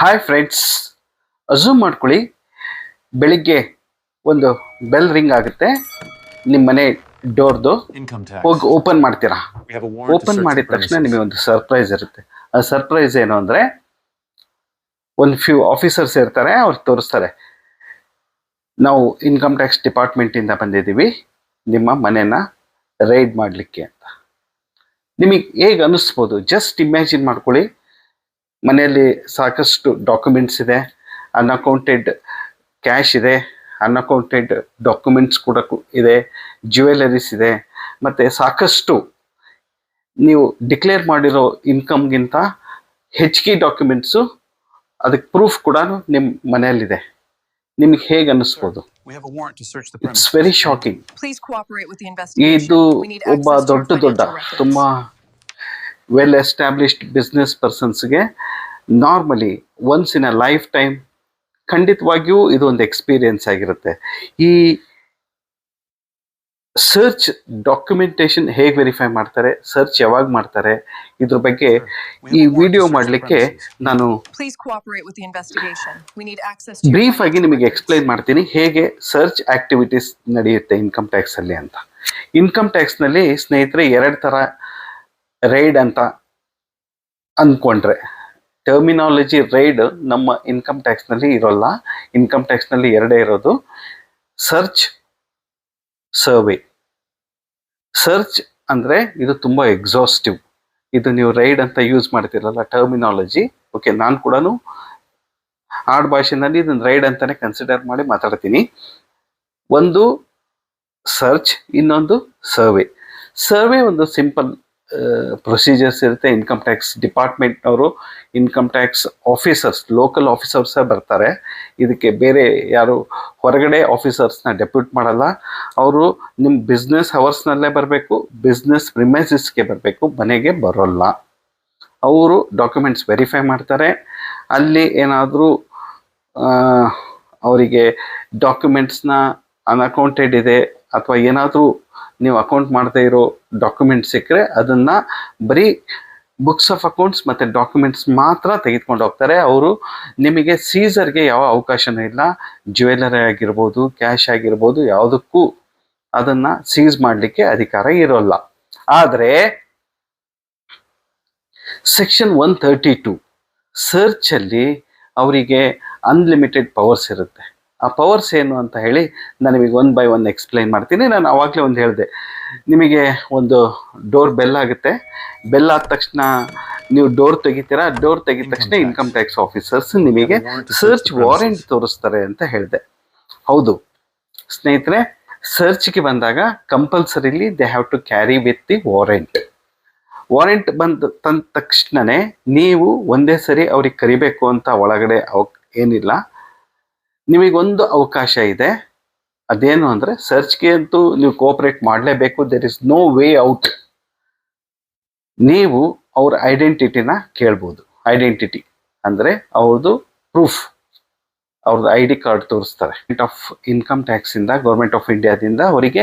Hi friends assume ಮಾಡ್ಕೊಳ್ಳಿ. ಬೆಳಿಗ್ಗೆ ಒಂದು ಬೆಲ್ ರಿಂಗ್ ಆಗುತ್ತೆ. ನಿಮ್ಮ ಮನೆ ಡೋರ್ದು ಹೋಗಿ ಓಪನ್ ಮಾಡ್ತೀರಾ? ಓಪನ್ ಮಾಡಿದ ತಕ್ಷಣ ನಿಮಗೆ ಒಂದು ಸರ್ಪ್ರೈಸ್ ಇರುತ್ತೆ. ಆ ಸರ್ಪ್ರೈಸ್ ಏನು ಅಂದ್ರೆ ಒಂದು ಫ್ಯೂ ಆಫೀಸರ್ಸ್ ಇರ್ತಾರೆ ಅವ್ರು ತೋರಿಸ್ತಾರೆ. ನಾವು ಇನ್ಕಮ್ ಟ್ಯಾಕ್ಸ್ ಡಿಪಾರ್ಟ್ಮೆಂಟಿಂದ ಬಂದಿದ್ದೀವಿ. ನಿಮ್ಮ ಮನೆನ ರೈಡ್ ಮಾಡಲಿಕ್ಕೆ ಅಂತ. ನಿಮಗೆ ಹೇಗೆ ಅನ್ನಿಸ್ಬೋದು? ಜಸ್ಟ್ ಇಮ್ಯಾಜಿನ್ ಮಾಡ್ಕೊಳ್ಳಿ. ಮನೆಯಲ್ಲಿ ಸಾಕಷ್ಟು ಡಾಕ್ಯುಮೆಂಟ್ಸ್ ಇದೆ ಅನ್ಅಕೌಂಟೆಡ್ ಕ್ಯಾಶ್ ಇದೆ ಅನ್ಅಕೌಂಟೆಡ್ ಡಾಕ್ಯುಮೆಂಟ್ಸ್ ಕೂಡ ಇದೆ ಜ್ಯುವೆಲರೀಸ್ ಇದೆ, ಮತ್ತು ಸಾಕಷ್ಟು ನೀವು ಡಿಕ್ಲೇರ್ ಮಾಡಿರೋ ಇನ್ಕಮ್ಗಿಂತ ಹೆಚ್ಚಿಗೆ ಡಾಕ್ಯುಮೆಂಟ್ಸು ಅದಕ್ಕೆ ಪ್ರೂಫ್ ಕೂಡ ನಿಮ್ಮ ಮನೆಯಲ್ಲಿದೆ. ನಿಮ್ಗೆ ಹೇಗೆ ಅನ್ನಿಸ್ಬೋದು? ಇಟ್ಸ್ ವೆರಿ ಶಾಕಿಂಗ್ ಇದು ಒಬ್ಬ ದೊಡ್ಡ ದೊಡ್ಡ ತುಂಬ well established business ಪರ್ಸನ್ಸ್ಗೆ normally once in a lifetime ಖಂಡಿತವಾಗಿಯೂ ಇದು ಒಂದು ಎಕ್ಸ್ಪೀರಿಯನ್ಸ್ ಆಗಿರುತ್ತೆ. ಈ ಸರ್ಚ್ ಡಾಕ್ಯುಮೆಂಟೇಶನ್ ಹೇಗೆ ವೆರಿಫೈ ಮಾಡ್ತಾರೆ? ಸರ್ಚ್ ಯಾವಾಗ ಮಾಡ್ತಾರೆ? ಇದ್ರ ಬಗ್ಗೆ ಈ ವಿಡಿಯೋ ಮಾಡಲಿಕ್ಕೆ ನಾನು ಬ್ರೀಫ್ ಆಗಿ ನಿಮಗೆ. ಎಕ್ಸ್ಪ್ಲೈನ್ ಮಾಡ್ತೀನಿ. ಹೇಗೆ ಸರ್ಚ್ ಆಕ್ಟಿವಿಟೀಸ್ ನಡೆಯುತ್ತೆ ಇನ್ಕಮ್ ಟ್ಯಾಕ್ಸ್ ಅಲ್ಲಿ ಅಂತ. ಇನ್ಕಮ್ ಟ್ಯಾಕ್ಸ್ನಲ್ಲಿ ಸ್ನೇಹಿತರೆ ಎರಡು ತರ ರೈಡ್ ಅಂತ ಅನ್ಕೊಂಡ್ರೆ. ಟರ್ಮಿನಾಲಜಿ ರೈಡ್ ನಮ್ಮ ಇನ್ಕಮ್ ಟ್ಯಾಕ್ಸ್ನಲ್ಲಿ ಇರೋಲ್ಲ. ಇನ್ಕಮ್ ಟ್ಯಾಕ್ಸ್ನಲ್ಲಿ ಎರಡೇ ಇರೋದು. Search survey. ಸರ್ಚ್ ಅಂದರೆ ಇದು ತುಂಬ ಎಕ್ಸಾಸ್ಟಿವ್ ಇದು ನೀವು ರೈಡ್ ಅಂತ ಯೂಸ್ ಮಾಡ್ತಿರಲ್ಲ ಟರ್ಮಿನಾಲಜಿ ಓಕೆ ನಾನು ಕೂಡ ಆಡ್ ಭಾಷೆನಲ್ಲಿ ಇದನ್ನು ರೈಡ್ ಅಂತಾನೆ ಕನ್ಸಿಡರ್ ಮಾಡಿ ಮಾತಾಡ್ತೀನಿ. ಒಂದು ಸರ್ಚ್ ಇನ್ನೊಂದು ಸರ್ವೆ. ಸರ್ವೆ ಒಂದು ಸಿಂಪಲ್ ಪ್ರೊಸೀಜರ್ಸ್ ಇರುತ್ತೆ. ಇನ್ಕಮ್ ಟ್ಯಾಕ್ಸ್ ಡಿಪಾರ್ಟ್ಮೆಂಟ್ನವರು ಇನ್ಕಮ್ ಟ್ಯಾಕ್ಸ್ ಆಫೀಸರ್ಸ್ ಲೋಕಲ್ ಆಫೀಸರ್ಸೇ ಬರ್ತಾರೆ. ಇದಕ್ಕೆ ಬೇರೆ ಯಾರು ಹೊರಗಡೆ ಆಫೀಸರ್ಸ್ನ ಡೆಪ್ಯೂಟ್ ಮಾಡಲ್ಲ. ಅವರು ನಿಮ್ಮ ಬಿಸ್ನೆಸ್ ಅವರ್ಸ್ನಲ್ಲೇ ಬರಬೇಕು ಬಿಸ್ನೆಸ್ ಪ್ರಿಮೈಸಸ್ಗೆ ಬರಬೇಕು, ಮನೆಗೆ ಬರೋಲ್ಲ. ಅವರು ಡಾಕ್ಯುಮೆಂಟ್ಸ್ ವೆರಿಫೈ ಮಾಡ್ತಾರೆ. ಅಲ್ಲಿ ಏನಾದರೂ ಅವರಿಗೆ ಡಾಕ್ಯುಮೆಂಟ್ಸ್ನ ಅನ್ಅಕೌಂಟೆಡ್ ಇದೆ ಅಥವಾ ಏನಾದರೂ ನೀವು ಅಕೌಂಟ್ ಮಾಡದೇ ಇರೋ ಡಾಕ್ಯುಮೆಂಟ್ಸ್ ಸಿಕ್ಕರೆ ಅದನ್ನು ಬರೀ ಬುಕ್ಸ್ ಆಫ್ ಅಕೌಂಟ್ಸ್ ಮತ್ತು ಡಾಕ್ಯುಮೆಂಟ್ಸ್ ಮಾತ್ರ ತೆಗೆದುಕೊಂಡು ಹೋಗ್ತಾರೆ. ಅವರು ನಿಮಗೆ ಸೀಸರ್ಗೆ ಯಾವ ಅವಕಾಶನೂ ಇಲ್ಲ. ಜ್ಯುವೆಲರಿ ಆಗಿರ್ಬೋದು ಕ್ಯಾಶ್ ಆಗಿರ್ಬೋದು, ಯಾವುದಕ್ಕೂ ಅದನ್ನು ಸೀಸ್ ಮಾಡಲಿಕ್ಕೆ ಅಧಿಕಾರ ಇರೋಲ್ಲ. ಆದರೆ ಸೆಕ್ಷನ್ ಒನ್ ತರ್ಟಿ ಟು ಸರ್ಚಲ್ಲಿ ಅವರಿಗೆ ಅನ್ಲಿಮಿಟೆಡ್ ಪವರ್ಸ್ ಇರುತ್ತೆ. ಆ ಪವರ್ಸ್ ಏನು ಅಂತ ಹೇಳಿ ನಾನು ನಿಮಗೆ ಒನ್ ಬೈ ಒನ್ ಎಕ್ಸ್ಪ್ಲೈನ್ ಮಾಡ್ತೀನಿ. ನಾನು ಆವಾಗಲೇ ಒಂದು ಹೇಳಿದೆ. ನಿಮಗೆ ಒಂದು ಡೋರ್ ಬೆಲ್ ಆಗುತ್ತೆ. ಬೆಲ್ ಆದ ತಕ್ಷಣ ನೀವು ಡೋರ್ ತೆಗಿತೀರಾ? ಡೋರ್ ತೆಗಿದ ತಕ್ಷಣ ಇನ್ಕಮ್ ಟ್ಯಾಕ್ಸ್ ಆಫೀಸರ್ಸ್ ನಿಮಗೆ ಸರ್ಚ್ ವಾರೆಂಟ್ ತೋರಿಸ್ತಾರೆ ಅಂತ ಹೇಳಿದೆ. ಹೌದು. ಸ್ನೇಹಿತರೆ ಸರ್ಚ್ಗೆ ಬಂದಾಗ compulsorily they have to carry with the warrant warrant ಬಂದ ತಂದ ತಕ್ಷಣನೇ ನೀವು ಒಂದೇ ಸರಿ ಅವ್ರಿಗೆ ಕರಿಬೇಕು ಅಂತ ಒಳಗಡೆ ಅವ ಏನಿಲ್ಲ. ನಿಮಗೊಂದು ಅವಕಾಶ ಇದೆ. ಅದೇನು ಅಂದರೆ ಸರ್ಚ್ಗೆ ಅಂತೂ ನೀವು ಕೋಆಪರೇಟ್ ಮಾಡಲೇಬೇಕು. There is no way out ನೀವು ಅವ್ರ ಐಡೆಂಟಿಟಿನ ಕೇಳ್ಬೋದು. ಐಡೆಂಟಿಟಿ ಅಂದರೆ ಅವ್ರದ್ದು ಪ್ರೂಫ್ ಅವ್ರದ್ದು ಐ ಡಿ ಕಾರ್ಡ್ ತೋರಿಸ್ತಾರೆ. ಆಫ್ ಇನ್ಕಮ್ ಟ್ಯಾಕ್ಸಿಂದ ಗೌರ್ಮೆಂಟ್ ಆಫ್ ಇಂಡಿಯಾದಿಂದ ಅವರಿಗೆ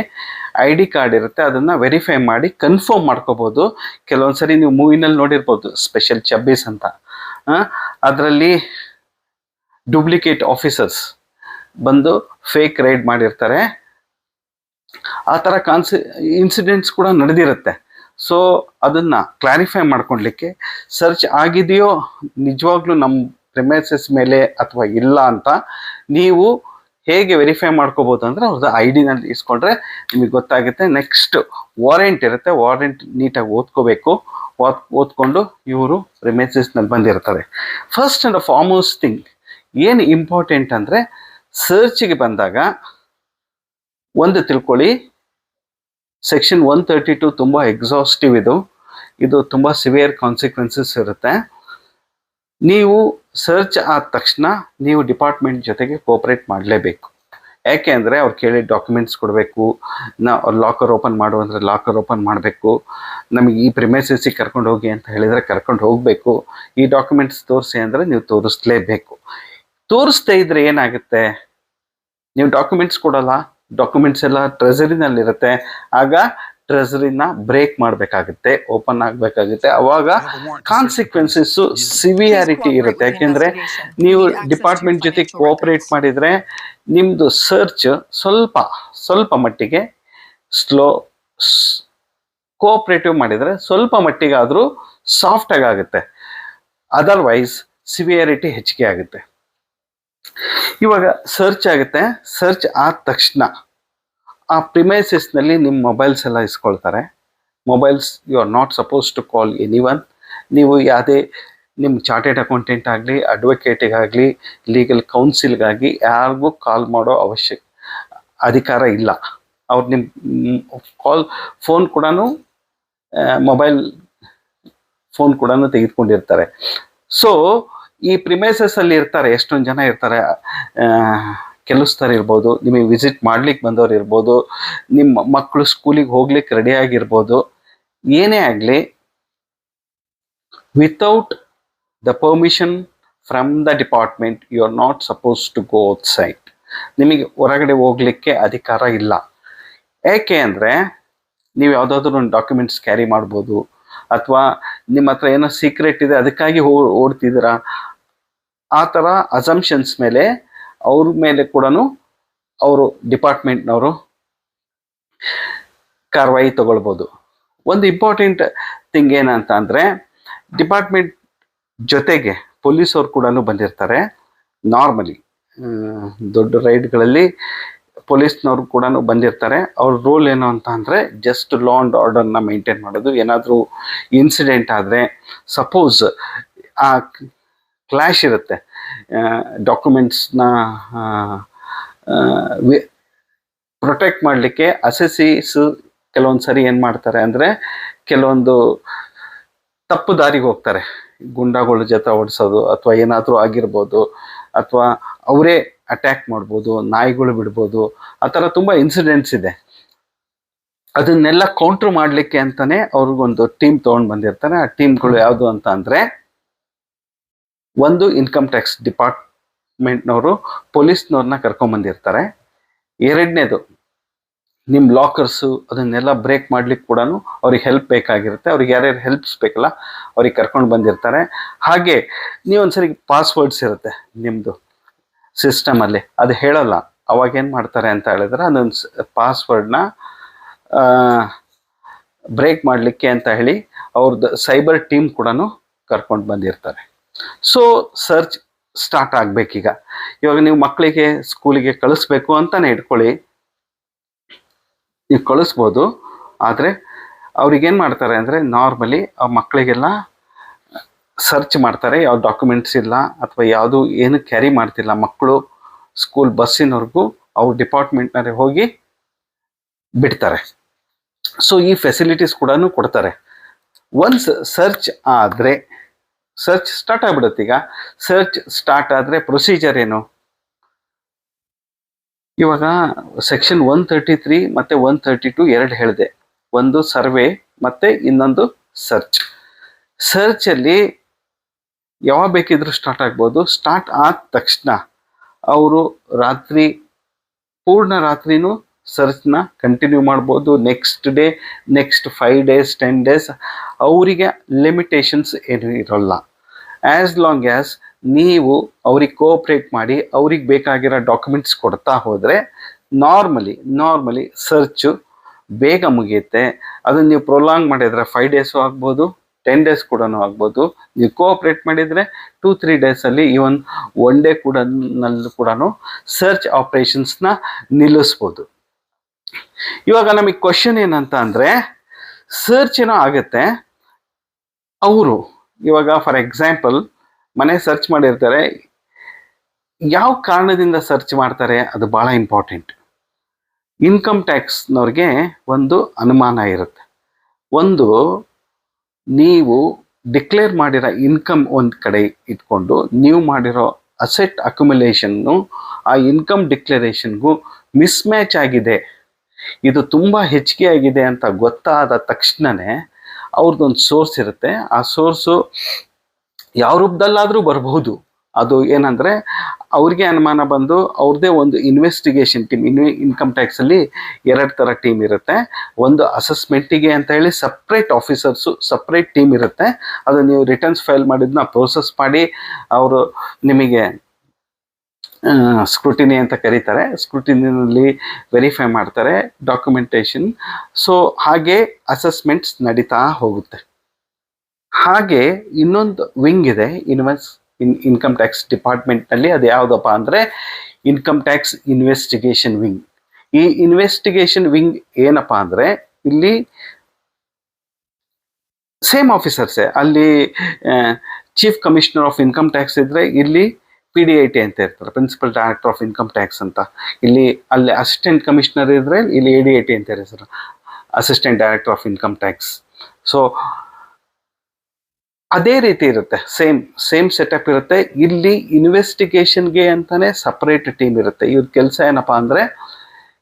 ಐ ಡಿ ಕಾರ್ಡ್ ಇರುತ್ತೆ. ಅದನ್ನು ವೆರಿಫೈ ಮಾಡಿ ಕನ್ಫರ್ಮ್ ಮಾಡ್ಕೋಬೋದು. ಕೆಲವೊಂದ್ಸರಿ ನೀವು ಮೂವಿನಲ್ಲಿ ನೋಡಿರ್ಬೋದು ಸ್ಪೆಷಲ್ ಚಬ್ಬೀಸ್ ಅಂತ. ಅದರಲ್ಲಿ ಡೂಪ್ಲಿಕೇಟ್ ಆಫೀಸರ್ಸ್ ಬಂದು ಫೇಕ್ ರೈಡ್ ಮಾಡಿರ್ತಾರೆ. ಆ ಥರ ಕಾನ್ಸಿ ಇನ್ಸಿಡೆಂಟ್ಸ್ ಕೂಡ ನಡೆದಿರುತ್ತೆ. ಸೊ ಅದನ್ನು ಕ್ಲಾರಿಫೈ ಮಾಡ್ಕೊಳ್ಲಿಕ್ಕೆ ಸರ್ಚ್ ಆಗಿದೆಯೋ ನಿಜವಾಗ್ಲೂ ನಮ್ಮ ಪ್ರಿಮೈಸಸ್ ಮೇಲೆ ಅಥವಾ ಇಲ್ಲ ಅಂತ ನೀವು ಹೇಗೆ ವೆರಿಫೈ ಮಾಡ್ಕೋಬೋದು ಅಂದರೆ ಅವ್ರದ್ದು ಐ ಡಿನಲ್ಲಿ ಇಸ್ಕೊಂಡ್ರೆ ನಿಮಗೆ ಗೊತ್ತಾಗುತ್ತೆ. ನೆಕ್ಸ್ಟ್ ವಾರೆಂಟ್ ಇರುತ್ತೆ. ವಾರೆಂಟ್ ನೀಟಾಗಿ ಓದ್ಕೋಬೇಕು. ಓದ್, ಓದ್ಕೊಂಡು ಇವರು ಪ್ರಿಮೈಸಸ್ನಲ್ಲಿ ಬಂದಿರ್ತಾರೆ. ಫಸ್ಟ್ ಆ್ಯಂಡ್ ಫಾರ್ಮೋಸ್ಟ್ ಥಿಂಗ್ ಏನು ಇಂಪಾರ್ಟೆಂಟ್ ಅಂದರೆ ಸರ್ಚಿಗೆ ಬಂದಾಗ ಒಂದು ತಿಳ್ಕೊಳ್ಳಿ. ಸೆಕ್ಷನ್ ಒನ್ ತರ್ಟಿ ಟು ತುಂಬ ಎಕ್ಸಾಸ್ಟಿವ್ ಇದು. ಇದು ತುಂಬ ಸಿವಿಯರ್ ಕಾನ್ಸಿಕ್ವೆನ್ಸಸ್ ಇರುತ್ತೆ. ನೀವು ಸರ್ಚ್ ಆದ ತಕ್ಷಣ ನೀವು ಡಿಪಾರ್ಟ್ಮೆಂಟ್ ಜೊತೆಗೆ ಕೋಪರೇಟ್ ಮಾಡಲೇಬೇಕು. ಯಾಕೆ ಅಂದರೆ ಅವ್ರು ಕೇಳಿದ ಡಾಕ್ಯುಮೆಂಟ್ಸ್ ಕೊಡಬೇಕು. ನಾ ಲಾಕರ್ ಓಪನ್ ಮಾಡು ಅಂದರೆ ಲಾಕರ್ ಓಪನ್ ಮಾಡಬೇಕು. ನಮಗೆ ಈ ಪ್ರಿಮೈಸಸ್ಸಿಗೆ ಕರ್ಕೊಂಡು ಹೋಗಿ ಅಂತ ಹೇಳಿದರೆ ಕರ್ಕೊಂಡು ಹೋಗಬೇಕು. ಈ ಡಾಕ್ಯುಮೆಂಟ್ಸ್ ತೋರಿಸಿ ಅಂದರೆ ನೀವು ತೋರಿಸ್ಲೇಬೇಕು. ತೋರಿಸ್ದೇ ಇದ್ರೆ ಏನಾಗುತ್ತೆ ನೀವು ಡಾಕ್ಯುಮೆಂಟ್ಸ್ ಕೊಡಲ್ಲ ಡಾಕ್ಯುಮೆಂಟ್ಸ್ ಎಲ್ಲ ಟ್ರೆಸರಿನಲ್ಲಿರುತ್ತೆ ಆಗ ಟ್ರೆಸರಿನ ಬ್ರೇಕ್ ಮಾಡಬೇಕಾಗುತ್ತೆ ಓಪನ್ ಆಗಬೇಕಾಗುತ್ತೆ ಅವಾಗ ಕಾನ್ಸಿಕ್ವೆನ್ಸಸ್. ಸಿವಿಯಾರಿಟಿ ಇರುತ್ತೆ ಯಾಕೆಂದ್ರೆ ನೀವು ಡಿಪಾರ್ಟ್ಮೆಂಟ್ ಜೊತೆ ಕೋಆಪರೇಟ್. ಮಾಡಿದ್ರೆ ನಿಮ್ದು ಸರ್ಚ್ ಸ್ವಲ್ಪ ಸ್ವಲ್ಪ ಮಟ್ಟಿಗೆ ಸ್ಲೋ ಕೋಆಪರೇಟಿವ್ ಮಾಡಿದ್ರೆ ಸ್ವಲ್ಪ ಮಟ್ಟಿಗೆ ಆದರೂ ಸಾಫ್ಟ್ ಆಗಿ ಆಗುತ್ತೆ ಅದರ್ವೈಸ್ ಸಿವಿಯಾರಿಟಿ ಹೆಚ್ಚಿಗೆ ಆಗುತ್ತೆ ಇವಾಗ ಸರ್ಚ್ ಆಗುತ್ತೆ ಸರ್ಚ್ ಆದ ತಕ್ಷಣ ಆ ಪ್ರಿಮೈಸಸ್ನಲ್ಲಿ ನಿಮ್ಮ ಮೊಬೈಲ್ಸ್ ಎಲ್ಲ ಇಸ್ಕೊಳ್ತಾರೆ. Mobiles you are not suppose to call anyone ನೀವು ಯಾವುದೇ ನಿಮ್ಮ ಚಾರ್ಟೆಡ್ ಅಕೌಂಟೆಂಟ್ ಆಗಲಿ ಅಡ್ವೊಕೇಟಿಗಾಗಲಿ ಲೀಗಲ್ ಕೌನ್ಸಿಲ್ಗಾಗಿ ಯಾರಿಗೂ ಕಾಲ್ ಮಾಡೋ ಅವಶ್ಯ, ಅಧಿಕಾರ ಇಲ್ಲ. ಅವ್ರು ನಿಮ್ಮ ಕಾಲ್ ಫೋನ್ ಕೂಡ ಮೊಬೈಲ್ ಫೋನ್ ಕೂಡ ತೆಗೆದುಕೊಂಡಿರ್ತಾರೆ. ಸೊ ಈ ಪ್ರಿಮೈಸಸ್ ಅಲ್ಲಿ ಇರ್ತಾರೆ, ಎಷ್ಟೊಂದು ಜನ ಇರ್ತಾರೆ ಕೆಲಸದವ್ರು ಇರ್ಬೋದು, ನಿಮಗೆ ವಿಸಿಟ್ ಮಾಡ್ಲಿಕ್ಕೆ ಬಂದವ್ರು ಇರ್ಬೋದು, ನಿಮ್ಮ ಮಕ್ಕಳು ಸ್ಕೂಲಿಗೆ ಹೋಗ್ಲಿಕ್ಕೆ ರೆಡಿ ಆಗಿರ್ಬೋದು, ಏನೇ ಆಗಲಿ without the permission from the department you are not suppose to go outside ನಿಮಗೆ ಹೊರಗಡೆ ಹೋಗ್ಲಿಕ್ಕೆ ಅಧಿಕಾರ ಇಲ್ಲ. ಏಕೆ ಅಂದರೆ, ನೀವು ಯಾವುದಾದ್ರೂ ಒಂದು ಡಾಕ್ಯುಮೆಂಟ್ಸ್ ಕ್ಯಾರಿ ಮಾಡ್ಬೋದು, ಅಥವಾ ನಿಮ್ಮ ಹತ್ರ ಏನೋ ಸೀಕ್ರೆಟ್ ಇದೆ, ಅದಕ್ಕಾಗಿ ಓಡ್ತಿದ್ದೀರಾ ಆ ಥರ ಅಸಂಪ್ಷನ್ಸ್ ಮೇಲೆ ಅವ್ರ ಮೇಲೆ ಕೂಡ ಅವರು ಡಿಪಾರ್ಟ್ಮೆಂಟ್ನವರು ಕಾರ್ವಾಯಿ ತಗೊಳ್ಬೋದು. ಒಂದು ಇಂಪಾರ್ಟೆಂಟ್ ಥಿಂಗ್ ಏನಂತ ಅಂದರೆ ಡಿಪಾರ್ಟ್ಮೆಂಟ್ ಜೊತೆಗೆ ಪೊಲೀಸವ್ರು ಕೂಡ ಬಂದಿರ್ತಾರೆ ನಾರ್ಮಲಿ ದೊಡ್ಡ ರೈಡ್ಗಳಲ್ಲಿ ಪೊಲೀಸ್ನವ್ರು ಕೂಡ ಬಂದಿರ್ತಾರೆ. ಅವ್ರ ರೋಲ್ ಏನು ಅಂತ ಅಂದರೆ ಜಸ್ಟ್ ಲಾ ಆ್ಯಂಡ್ ಆರ್ಡರ್ನ ಮೇಂಟೈನ್ ಮಾಡೋದು. ಏನಾದರೂ ಇನ್ಸಿಡೆಂಟ್ ಆದರೆ ಸಪೋಸ್ ಆ ಕ್ಲಾಶ್ ಇರುತ್ತೆ. ಡಾಕ್ಯುಮೆಂಟ್ಸ್ನ ಪ್ರೊಟೆಕ್ಟ್ ಮಾಡಲಿಕ್ಕೆ ಅಸೆಸೀಸ್ ಕೆಲವೊಂದು ಸರಿ ಏನು ಮಾಡ್ತಾರೆ ಅಂದರೆ ಕೆಲವೊಂದು ತಪ್ಪು ದಾರಿಗೆ ಹೋಗ್ತಾರೆ. ಗುಂಡಾಗಳ ಜೊತೆ ಓಡಿಸೋದು ಅಥವಾ ಏನಾದರೂ ಆಗಿರ್ಬೋದು ಅಥವಾ ಅವರೇ ಅಟ್ಯಾಕ್ ಮಾಡ್ಬೋದು, ನಾಯಿಗಳು ಬಿಡ್ಬೋದು, ಆ ಥರ ತುಂಬ ಇನ್ಸಿಡೆಂಟ್ಸ್ ಇದೆ. ಅದನ್ನೆಲ್ಲ ಕೌಂಟ್ರ್ ಮಾಡಲಿಕ್ಕೆ ಅಂತಲೇ ಅವ್ರಿಗೊಂದು ಟೀಮ್ ತೊಗೊಂಡು ಬಂದಿರ್ತಾರೆ. ಆ ಟೀಮ್ಗಳು ಯಾವುದು ಅಂತ ಅಂದರೆ ಒಂದು ಇನ್ಕಮ್ ಟ್ಯಾಕ್ಸ್ ಡಿಪಾರ್ಟ್ಮೆಂಟ್ನವರು ಪೊಲೀಸ್ನವ್ರನ್ನ ಕರ್ಕೊಂಬಂದಿರ್ತಾರೆ ಎರಡನೇದು ನಿಮ್ಮ ಲಾಕರ್ಸು ಅದನ್ನೆಲ್ಲ ಬ್ರೇಕ್ ಮಾಡ್ಲಿಕ್ಕೆ ಕೂಡ ಅವ್ರಿಗೆ ಹೆಲ್ಪ್ ಬೇಕಾಗಿರುತ್ತೆ. ಅವ್ರಿಗೆ ಯಾರ್ಯಾರು ಹೆಲ್ಪ್ಸ್ ಬೇಕಲ್ಲ ಅವ್ರಿಗೆ ಕರ್ಕೊಂಡು ಬಂದಿರ್ತಾರೆ. ಹಾಗೆ ನೀವೊಂದ್ಸರಿ ಪಾಸ್ವರ್ಡ್ಸ್ ಇರುತ್ತೆ ನಿಮ್ಮದು ಸಿಸ್ಟಮಲ್ಲಿ ಅದು ಹೇಳಲ್ಲ, ಅವಾಗ ಏನು ಮಾಡ್ತಾರೆ ಅಂತ ಹೇಳಿದ್ರೆ ಅದೊಂದು ಪಾಸ್ವರ್ಡ್ನ ಬ್ರೇಕ್ ಮಾಡಲಿಕ್ಕೆ ಅಂತ ಹೇಳಿ ಅವ್ರದ್ದು ಸೈಬರ್ ಟೀಮ್ ಕೂಡ ಕರ್ಕೊಂಡು ಬಂದಿರ್ತಾರೆ. ಸೊ ಸರ್ಚ್ ಸ್ಟಾರ್ಟ್ ಆಗಬೇಕೀಗ. ಇವಾಗ ನೀವು ಮಕ್ಕಳಿಗೆ ಸ್ಕೂಲಿಗೆ ಕಳಿಸ್ಬೇಕು ಅಂತಾನೆ ಇಟ್ಕೊಳ್ಳಿ. ನೀವು ಕಳಿಸ್ಬೋದು. ಆದರೆ ಅವ್ರಿಗೇನು ಮಾಡ್ತಾರೆ ಅಂದರೆ ನಾರ್ಮಲಿ ಆ ಮಕ್ಕಳಿಗೆಲ್ಲ ಸರ್ಚ್ ಮಾಡ್ತಾರೆ. ಯಾವ ಡಾಕ್ಯುಮೆಂಟ್ಸ್ ಇಲ್ಲ ಅಥವಾ ಯಾವುದು ಏನು ಕ್ಯಾರಿ ಮಾಡ್ತಿಲ್ಲ ಮಕ್ಕಳು ಸ್ಕೂಲ್ ಬಸ್ಸಿನವ್ರಿಗೂ ಅವ್ರ ಡಿಪಾರ್ಟ್ಮೆಂಟ್ನಲ್ಲಿ ಹೋಗಿ ಬಿಡ್ತಾರೆ. ಸೊ ಈ ಫೆಸಿಲಿಟೀಸ್ ಕೂಡ ಕೊಡ್ತಾರೆ. ಒನ್ಸ್ ಸರ್ಚ್ ಆದರೆ ಸರ್ಚ್ ಸ್ಟಾರ್ಟ್ ಆಗ್ಬಿಡುತ್ತೆ ಈಗ. ಸರ್ಚ್ ಸ್ಟಾರ್ಟ್ ಆದರೆ ಪ್ರೊಸೀಜರ್ ಏನು? ಇವಾಗ ಸೆಕ್ಷನ್ ಒನ್ ತರ್ಟಿ ತ್ರೀ ಮತ್ತು ಒನ್ ತರ್ಟಿ ಟು ಎರಡು ಹೇಳಿದೆ. ಒಂದು ಸರ್ವೆ ಮತ್ತು ಇನ್ನೊಂದು ಸರ್ಚ್ ಸರ್ಚಲ್ಲಿ ಯಾವಾಗ ಬೇಕಿದ್ರೂ ಸ್ಟಾರ್ಟ್ ಆಗ್ಬೋದು. ಸ್ಟಾರ್ಟ್ ಆದ ತಕ್ಷಣ. ಅವರು ರಾತ್ರಿ, ಪೂರ್ಣ ರಾತ್ರಿನೂ ಸರ್ಚ್ನ ಕಂಟಿನ್ಯೂ ಮಾಡ್ಬೋದು. Next day next five days ten days ಅವರಿಗೆ ಲಿಮಿಟೇಷನ್ಸ್ ಏನು ಇರೋಲ್ಲ. ಆ್ಯಸ್ ಲಾಂಗ್ ಆ್ಯಸ್ ನೀವು ಅವ್ರಿಗೆ ಕೋಆಪ್ರೇಟ್ ಮಾಡಿ, ಅವ್ರಿಗೆ ಬೇಕಾಗಿರೋ ಡಾಕ್ಯುಮೆಂಟ್ಸ್ ಕೊಡ್ತಾ ಹೋದರೆ ನಾರ್ಮಲಿ ನಾರ್ಮಲಿ ಸರ್ಚು ಬೇಗ ಮುಗಿಯುತ್ತೆ. ಅದನ್ನು ನೀವು ಪ್ರೊಲಾಂಗ್ ಮಾಡಿದರೆ ಫೈವ್ ಡೇಸು ಆಗ್ಬೋದು ಟೆನ್ ಡೇಸ್ ಕೂಡ ಆಗ್ಬೋದು. ನೀವು ಕೋಆಪ್ರೇಟ್ ಮಾಡಿದರೆ ಟೂ ತ್ರೀ ಡೇಸಲ್ಲಿ ಈವನ್ ಒನ್ ಡೇ ಕೂಡ ಕೂಡ ಸರ್ಚ್ ಆಪ್ರೇಷನ್ಸ್ನ ನಿಲ್ಲಿಸ್ಬೋದು. ಇವಾಗ ನಮಗೆ ಕ್ವಶನ್ ಏನಂತ ಅಂದರೆ ಸರ್ಚ್ ಏನೋ ಆಗುತ್ತೆ, ಅವರು ಇವಾಗ ಫಾರ್ ಎಕ್ಸಾಂಪಲ್ ಮನೆ ಸರ್ಚ್ ಮಾಡಿರ್ತಾರೆ, ಯಾವ ಕಾರಣದಿಂದ ಸರ್ಚ್ ಮಾಡ್ತಾರೆ ಅದು ಭಾಳ ಇಂಪಾರ್ಟೆಂಟ್ ಇನ್ಕಮ್ ಟ್ಯಾಕ್ಸ್ನವ್ರಿಗೆ ಒಂದು ಅನುಮಾನ ಇರುತ್ತೆ. ಒಂದು, ನೀವು ಡಿಕ್ಲೇರ್ ಮಾಡಿರೋ ಇನ್ಕಮ್ ಒಂದು ಕಡೆ ಇಟ್ಕೊಂಡು ನೀವು ಮಾಡಿರೋ ಅಸೆಟ್ ಅಕ್ಯುಮುಲೇಷನ್ನು ಆ ಇನ್ಕಮ್ ಡಿಕ್ಲರೇಷನ್ಗೂ ಮಿಸ್ಮ್ಯಾಚ್ ಆಗಿದೆ ಇದು ತುಂಬ ಹೆಚ್ಚಿಗೆ ಆಗಿದೆ ಅಂತ ಗೊತ್ತಾದ ತಕ್ಷಣವೇ ಅವ್ರದ್ದೊಂದು ಸೋರ್ಸ್ ಇರುತ್ತೆ. ಆ ಸೋರ್ಸು ಯಾವ ರೂಪದಲ್ಲಾದರೂ ಬರಬಹುದು. ಅದು ಏನಂದರೆ ಅವ್ರಿಗೆ ಅನುಮಾನ ಬಂದು ಅವ್ರದ್ದೇ ಒಂದು ಇನ್ವೆಸ್ಟಿಗೇಷನ್ ಟೀಮ್ ಇನ್ವೆ ಇನ್ಕಮ್ ಟ್ಯಾಕ್ಸಲ್ಲಿ ಎರಡು ಥರ ಟೀಮ್ ಇರುತ್ತೆ. ಒಂದು ಅಸೆಸ್ಮೆಂಟಿಗೆ ಅಂತ ಹೇಳಿ ಸಪ್ರೇಟ್ ಆಫೀಸರ್ಸು ಸಪ್ರೇಟ್ ಟೀಮ್ ಇರುತ್ತೆ. ಅದು ನೀವು ರಿಟರ್ನ್ಸ್ ಫೈಲ್ ಮಾಡಿದ್ನ ಪ್ರೋಸೆಸ್ ಮಾಡಿ ಅವರು ನಿಮಗೆ ಸ್ಕ್ರೂಟಿನಿ ಅಂತ ಕರೀತಾರೆ. ಸ್ಕ್ರೂಟಿನಲ್ಲಿ ವೆರಿಫೈ ಮಾಡ್ತಾರೆ ಡಾಕ್ಯುಮೆಂಟೇಶನ್ ಸೊ ಹಾಗೆ ಅಸೆಸ್ಮೆಂಟ್ಸ್ ನಡೀತಾ ಹೋಗುತ್ತೆ. ಹಾಗೆ ಇನ್ನೊಂದು ವಿಂಗ್ ಇದೆ ಇನ್ವೆಸ್ ಇನ್ ಇನ್ಕಮ್ ಟ್ಯಾಕ್ಸ್ ಡಿಪಾರ್ಟ್ಮೆಂಟ್ನಲ್ಲಿ ಅದು ಯಾವುದಪ್ಪ ಅಂದರೆ ಇನ್ಕಮ್ ಟ್ಯಾಕ್ಸ್ ಇನ್ವೆಸ್ಟಿಗೇಷನ್ ವಿಂಗ್ ಈ ಇನ್ವೆಸ್ಟಿಗೇಷನ್ ವಿಂಗ್ ಏನಪ್ಪ ಅಂದರೆ ಇಲ್ಲಿ ಸೇಮ್ ಆಫೀಸರ್ಸೇ ಅಲ್ಲಿ chief commissioner of income tax ಇದ್ದರೆ ಇಲ್ಲಿ ಪಿ ಡಿ ಐ ಟಿ ಅಂತ ಇರ್ತಾರೆ principal director of income tax ಅಂತ. ಇಲ್ಲಿ ಅಲ್ಲಿ ಅಸಿಸ್ಟೆಂಟ್ ಕಮಿಷನರ್ ಇದ್ರೆ ಇಲ್ಲಿ ಎ ಡಿ ಐ ಟಿ ಅಂತ sir assistant director of income tax so ಅದೇ ರೀತಿ ಇರುತ್ತೆ ಸೇಮ್ ಸೇಮ್ ಸೆಟಪ್ ಇರುತ್ತೆ. ಇಲ್ಲಿ ಇನ್ವೆಸ್ಟಿಗೇಷನ್ಗೆ ಅಂತಾನೆ ಸಪ್ರೇಟ್ ಟೀಮ್ ಇರುತ್ತೆ. ಇವ್ರ ಕೆಲಸ ಏನಪ್ಪಾ ಅಂದ್ರೆ,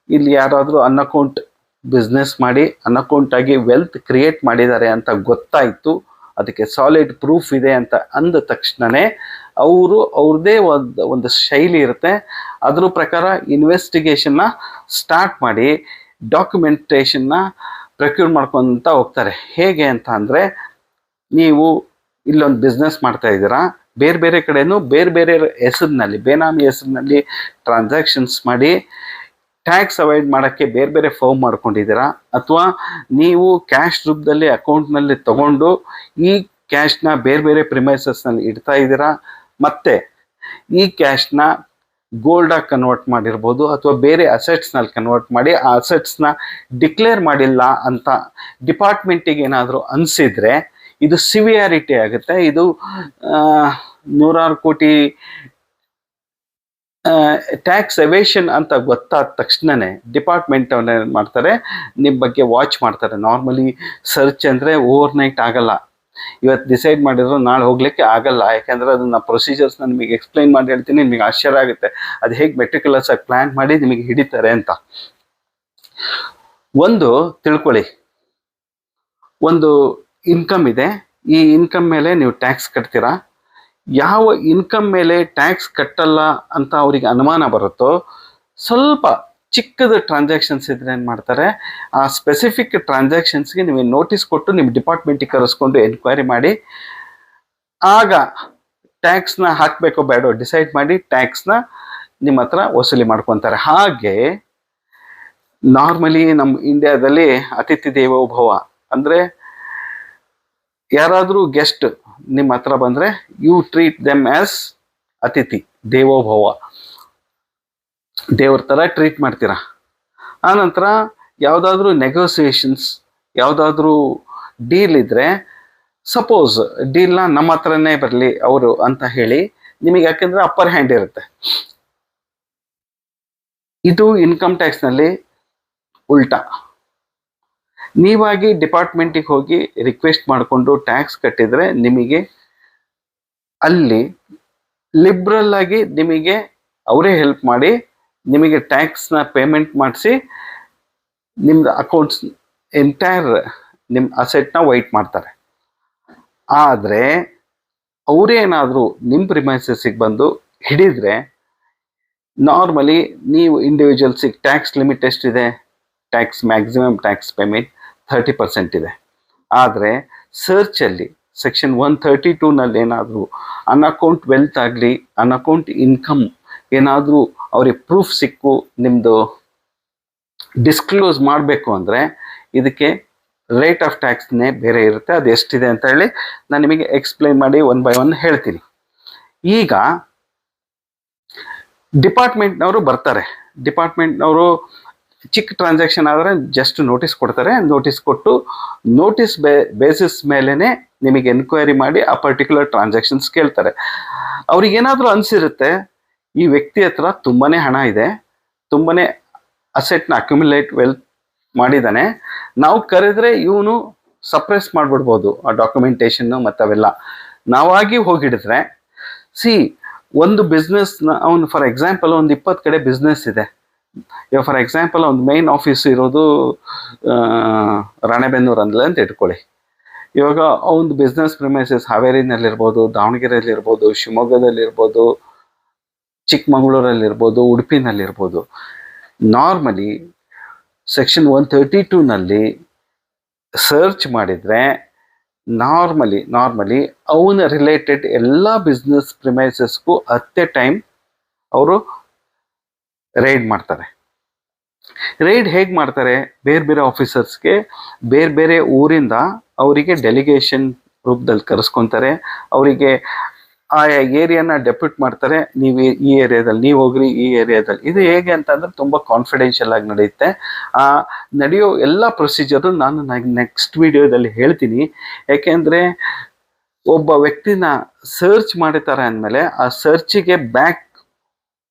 ಇಲ್ಲಿ ಯಾರಾದರೂ ಅನ್ಅಕೌಂಟ್ ಬಿಸ್ನೆಸ್ ಮಾಡಿ ಅನ್ಅಕೌಂಟ್ ಆಗಿ ವೆಲ್ತ್ ಕ್ರಿಯೇಟ್ ಮಾಡಿದ್ದಾರೆ ಅಂತ ಗೊತ್ತಾಯಿತು, ಅದಕ್ಕೆ ಸಾಲಿಡ್ ಪ್ರೂಫ್ ಇದೆ ಅಂತ ಅಂದ ತಕ್ಷಣನೇ ಅವರು ಅವ್ರದ್ದೇ ಒಂದು ಒಂದು ಶೈಲಿ ಇರುತ್ತೆ. ಅದ್ರ ಪ್ರಕಾರ ಇನ್ವೆಸ್ಟಿಗೇಷನ್ನ ಸ್ಟಾರ್ಟ್ ಮಾಡಿ ಡಾಕ್ಯುಮೆಂಟೇಷನ್ನ ಪ್ರಕ್ಯೂರ್ ಮಾಡ್ಕೊತ ಹೋಗ್ತಾರೆ. ಹೇಗೆ ಅಂತ ಅಂದರೆ ನೀವು ಇಲ್ಲೊಂದು ಬಿಸ್ನೆಸ್ ಮಾಡ್ತಾ ಇದ್ದೀರಾ, ಬೇರೆ ಬೇರೆ ಕಡೆನೂ ಬೇರೆ ಬೇರೆ ಹೆಸರಿನಲ್ಲಿ, ಬೇನಾಮಿ ಹೆಸರಿನಲ್ಲಿ ಟ್ರಾನ್ಸಾಕ್ಷನ್ಸ್ ಮಾಡಿ ಟ್ಯಾಕ್ಸ್ ಅವಾಯ್ಡ್ ಮಾಡೋಕ್ಕೆ ಬೇರೆ ಬೇರೆ ಫಾರ್ಮ್ ಮಾಡ್ಕೊಂಡಿದ್ದೀರಾ, ಅಥವಾ ನೀವು ಕ್ಯಾಶ್ ರೂಪದಲ್ಲಿ ಅಕೌಂಟ್ನಲ್ಲಿ ತಗೊಂಡು ಈ ಕ್ಯಾಶ್ನ ಬೇರೆ ಬೇರೆ ಪ್ರಿಮೈಸಸ್ನಲ್ಲಿ ಇಡ್ತಾ ಇದ್ದೀರಾ ಮತ್ತೆ ಈ ಕ್ಯಾಶ್ನ ಗೋಲ್ಡಾಗಿ ಕನ್ವರ್ಟ್ ಮಾಡಿರ್ಬೋದು ಅಥವಾ ಬೇರೆ ಅಸೆಟ್ಸ್ನಲ್ಲಿ ಕನ್ವರ್ಟ್ ಮಾಡಿ ಆ ಅಸೆಟ್ಸ್ನ ಡಿಕ್ಲೇರ್ ಮಾಡಿಲ್ಲ ಅಂತ ಡಿಪಾರ್ಟ್ಮೆಂಟಿಗೆ ಏನಾದರೂ ಅನಿಸಿದರೆ ಇದು ಸಿವಿಯಾರಿಟಿ ಆಗುತ್ತೆ. ಇದು ನೂರಾರು ಕೋಟಿ ಟ್ಯಾಕ್ಸ್ ಎವೇಷನ್ ಅಂತ ಗೊತ್ತಾದ ತಕ್ಷಣವೇ ಡಿಪಾರ್ಟ್ಮೆಂಟ್ ಏನ್ ಮಾಡ್ತಾರೆ ನಿಮ್ಮ ಬಗ್ಗೆ ವಾಚ್ ಮಾಡ್ತಾರೆ. ನಾರ್ಮಲಿ ಸರ್ಚ್ ಅಂದರೆ ಓವರ್ ನೈಟ್ ಆಗಲ್ಲ. ಇವತ್ತು ಡಿಸೈಡ್ ಮಾಡಿದ್ರು ನಾಳೆ ಹೋಗ್ಲಿಕ್ಕೆ ಆಗಲ್ಲ. ಯಾಕೆಂದ್ರೆ ಅದನ್ನ ಪ್ರೊಸೀಜರ್ಸ್ ನಿಮಗೆ ಎಕ್ಸ್ಪ್ಲೈನ್ ಮಾಡಿ ಹೇಳ್ತೀನಿ, ನಿಮಗೆ ಆಶ್ಚರ್ಯ ಆಗುತ್ತೆ. ಅದು ಹೇಗೆ ಮೆಟ್ರಿಕ್ಯುಲರ್ಸ್ ಆಗಿ ಪ್ಲಾನ್ ಮಾಡಿ ನಿಮಗೆ ಹಿಡಿತಾರೆ ಅಂತ. ಒಂದು ತಿಳ್ಕೊಳ್ಳಿ. ಒಂದು ಇನ್ಕಮ್ ಇದೆ. ಈ ಇನ್ಕಮ್ ಮೇಲೆ ನೀವು ಟ್ಯಾಕ್ಸ್ ಕಟ್ತೀರಾ? ಯಾವ ಇನ್ಕಮ್ ಮೇಲೆ ಟ್ಯಾಕ್ಸ್ ಕಟ್ಟಲ್ಲ ಅಂತ ಅವರಿಗೆ ಅನುಮಾನ ಬರುತ್ತೋ, ಸ್ವಲ್ಪ ಚಿಕ್ಕದ ಟ್ರಾನ್ಸಾಕ್ಷನ್ಸ್ ಇದ್ರೆ ಏನು ಮಾಡ್ತಾರೆ? ಆ ಸ್ಪೆಸಿಫಿಕ್ ಟ್ರಾನ್ಸಾಕ್ಷನ್ಸ್ಗೆ ನೀವು ನೋಟಿಸ್ ಕೊಟ್ಟು ನಿಮ್ಮ ಡಿಪಾರ್ಟ್ಮೆಂಟಿಗೆ ಕರೆಸ್ಕೊಂಡು ಎನ್ಕ್ವೈರಿ ಮಾಡಿ. ಆಗ ಟ್ಯಾಕ್ಸ್ನ ಹಾಕಬೇಕೋ ಬೇಡೋ ಡಿಸೈಡ್ ಮಾಡಿ ಟ್ಯಾಕ್ಸ್ನ ನಿಮ್ಮ ಹತ್ರ ವಸೂಲಿ ಮಾಡ್ಕೊತಾರೆ. ಹಾಗೆ ನಾರ್ಮಲಿ ನಮ್ಮ ಇಂಡಿಯಾದಲ್ಲಿ ಅತಿಥಿ ದೇವೋಭವ ಅಂದರೆ ಯಾರಾದರೂ ಗೆಸ್ಟ್ ನಿಮ್ಮ ಹತ್ರ ಬಂದರೆ ಯು ಟ್ರೀಟ್ ದೆಮ್ ಆಸ್ ಅತಿಥಿ ದೇವೋಭವ. ದೇವ್ರ ಥರ ಟ್ರೀಟ್ ಮಾಡ್ತೀರಾ? ಆನಂತರ ಯಾವುದಾದ್ರೂ ನೆಗೋಸಿಯೇಷನ್ಸ್ ಯಾವುದಾದ್ರೂ ಡೀಲ್ ಇದ್ದರೆ ಸಪೋಸ್ ಡೀಲ್ನ ನಮ್ಮ ಹತ್ರನೇ ಬರಲಿ ಅವರು ಅಂತ ಹೇಳಿ ನಿಮಗೆ ಯಾಕೆಂದರೆ ಅಪ್ಪರ್ ಹ್ಯಾಂಡ್ ಇರುತ್ತೆ. ಇದು ಇನ್ಕಮ್ ಟ್ಯಾಕ್ಸ್ನಲ್ಲಿ ಉಲ್ಟಾ. ನೀವಾಗಿ ಡಿಪಾರ್ಟ್ಮೆಂಟಿಗೆ ಹೋಗಿ ರಿಕ್ವೆಸ್ಟ್ ಮಾಡಿಕೊಂಡು ಟ್ಯಾಕ್ಸ್ ಕಟ್ಟಿದರೆ ನಿಮಗೆ ಅಲ್ಲಿ ಲಿಬ್ರಲ್ ಆಗಿ ನಿಮಗೆ ಅವರೇ ಹೆಲ್ಪ್ ಮಾಡಿ ನಿಮಗೆ ಟ್ಯಾಕ್ಸ್ನ ಪೇಮೆಂಟ್ ಮಾಡಿಸಿ, ನಿಮ್ದು ಅಕೌಂಟ್ಸ್ ಎಂಟೈರ್ ನಿಮ್ಮ ಅಸೆಟ್ನ ವೈಟ್ ಮಾಡ್ತಾರೆ. ಆದರೆ ಅವರೇನಾದರೂ ನಿಮ್ಮ ಪ್ರಿಮೈಸಸ್ಸಿಗೆ ಬಂದು ಹಿಡಿದ್ರೆ ನಾರ್ಮಲಿ ನೀವು ಇಂಡಿವಿಜುವಲ್ಸಿಗೆ ಟ್ಯಾಕ್ಸ್ ಲಿಮಿಟ್ ಎಷ್ಟಿದೆ? Tax maximum tax payment thirty percent ಇದೆ. ಆದರೆ ಸರ್ಚಲ್ಲಿ ಸೆಕ್ಷನ್ ಒನ್ ಥರ್ಟಿ ಟೂನಲ್ಲಿ ಏನಾದರೂ ಅನ್ಅಕೌಂಟ್ ವೆಲ್ತ್ ಆಗಲಿ ಅನ್ಅಕೌಂಟ್ ಇನ್ಕಮ್ ಏನಾದರೂ ಅವ್ರಿಗೆ ಪ್ರೂಫ್ ಸಿಕ್ಕು ನಿಮ್ಮದು ಡಿಸ್ಕ್ಲೋಸ್ ಮಾಡಬೇಕು ಅಂದರೆ ಇದಕ್ಕೆ ರೇಟ್ ಆಫ್ ಟ್ಯಾಕ್ಸ್ನೇ ಬೇರೆ ಇರುತ್ತೆ, ಅದು ಎಷ್ಟಿದೆ ಅಂತ ಹೇಳಿ ನಾನು ನಿಮಗೆ ಎಕ್ಸ್ಪ್ಲೈನ್ ಮಾಡಿ ಒನ್ ಬೈ ಒನ್ ಹೇಳ್ತೀನಿ. ಈಗ ಡಿಪಾರ್ಟ್ಮೆಂಟ್ನವರು ಬರ್ತಾರೆ. ಡಿಪಾರ್ಟ್ಮೆಂಟ್ನವರು ಚಿಕ್ಕ ಟ್ರಾನ್ಸಾಕ್ಷನ್ ಆದರೆ ಜಸ್ಟ್ ನೋಟಿಸ್ ಕೊಡ್ತಾರೆ ನೋಟಿಸ್ ಕೊಟ್ಟು ನೋಟಿಸ್ ಬೇ ಬೇಸಿಸ್ ಮೇಲೇ ನಿಮಗೆ ಎನ್ಕ್ವೈರಿ ಮಾಡಿ ಆ ಪರ್ಟಿಕ್ಯುಲರ್ ಟ್ರಾನ್ಸಾಕ್ಷನ್ಸ್ ಕೇಳ್ತಾರೆ. ಅವ್ರಿಗೇನಾದರೂ ಅನಿಸಿರುತ್ತೆ ಈ ವ್ಯಕ್ತಿ ಹತ್ರ ತುಂಬಾನೇ ಹಣ ಇದೆ, ತುಂಬಾನೇ ಅಸೆಟ್ನ ಅಕ್ಯುಮುಲೇಟ್ ವೆಲ್ತ್ ಮಾಡಿದ್ದಾನೆ. ನಾವು ಕರೆದ್ರೆ ಇವನು ಸಪ್ರೆಸ್ ಮಾಡಿಬಿಡ್ಬೋದು ಆ ಡಾಕ್ಯುಮೆಂಟೇಷನ್ನು ಮತ್ತು ಅವೆಲ್ಲ ನಾವಾಗಿ ಹೋಗಿಡಿದ್ರೆ ಸಿ ಒಂದು ಬಿಸ್ನೆಸ್ನ ಅವನು ಫಾರ್ ಎಕ್ಸಾಂಪಲ್ ಒಂದು ಇಪ್ಪತ್ತು ಕಡೆ ಬಿಸ್ನೆಸ್ ಇದೆ. ಇವಾಗ ಫಾರ್ ಎಕ್ಸಾಂಪಲ್ ಒಂದು ಮೈನ್ ಆಫೀಸ್ ಇರೋದು ರಾಣೆಬೆನ್ನೂರು ಅಂದ್ಲೆ ಅಂತ ಇಟ್ಕೊಳ್ಳಿ. ಇವಾಗ ಅವನದು ಬಿಸ್ನೆಸ್ ಪ್ರಿಮೈಸಸ್ ಹಾವೇರಿನಲ್ಲಿರ್ಬೋದು, ದಾವಣಗೆರೆಯಲ್ಲಿರ್ಬೋದು, ಶಿವಮೊಗ್ಗದಲ್ಲಿರ್ಬೋದು ಚಿಕ್ಕಮಗಳೂರಲ್ಲಿರ್ಬೋದು, ಉಡುಪಿನಲ್ಲಿರ್ಬೋದು ನಾರ್ಮಲಿ ಸೆಕ್ಷನ್ ಒನ್ ತರ್ಟಿ ಟೂನಲ್ಲಿ ಸರ್ಚ್ ಮಾಡಿದರೆ ನಾರ್ಮಲಿ ನಾರ್ಮಲಿ ಅವನ ರಿಲೇಟೆಡ್ ಎಲ್ಲ ಬಿಸ್ನೆಸ್ ಪ್ರಿಮೈಸಸ್ಗೂ ಅತ್ತೆ ಟೈಮ್ ಅವರು ರೈಡ್ ಮಾಡ್ತಾರೆ. ರೈಡ್ ಹೇಗೆ ಮಾಡ್ತಾರೆ? ಬೇರೆ ಬೇರೆ ಆಫೀಸರ್ಸ್ಗೆ ಬೇರೆ ಬೇರೆ ಊರಿಂದ ಅವರಿಗೆ ಡೆಲಿಗೇಷನ್ ರೂಪದಲ್ಲಿ ಕರೆಸ್ಕೊತಾರೆ. ಅವರಿಗೆ ಆ ಏರಿಯಾನ ಡೆಪ್ಯೂಟ್ ಮಾಡ್ತಾರೆ. ನೀವು ಈ ಏರಿಯಾದಲ್ಲಿ ನೀವು ಹೋಗ್ರಿ, ಈ ಏರಿಯಾದಲ್ಲಿ. ಇದು ಹೇಗೆ ಅಂತಂದ್ರೆ ತುಂಬ ಕಾನ್ಫಿಡೆನ್ಷಿಯಲ್ ಆಗಿ ನಡೆಯುತ್ತೆ. ಆ, ನಡೆಯೋ ಎಲ್ಲ ಪ್ರೊಸೀಜರು ನಾನು ನೆಕ್ಸ್ಟ್ ವಿಡಿಯೋದಲ್ಲಿ ಹೇಳ್ತೀನಿ. ಯಾಕೆಂದರೆ ಒಬ್ಬ ವ್ಯಕ್ತಿನ ಸರ್ಚ್ ಮಾಡಿದ್ದಾರೆ ಅಂದಮೇಲೆ ಆ ಸರ್ಚಿಗೆ ಬ್ಯಾಕ್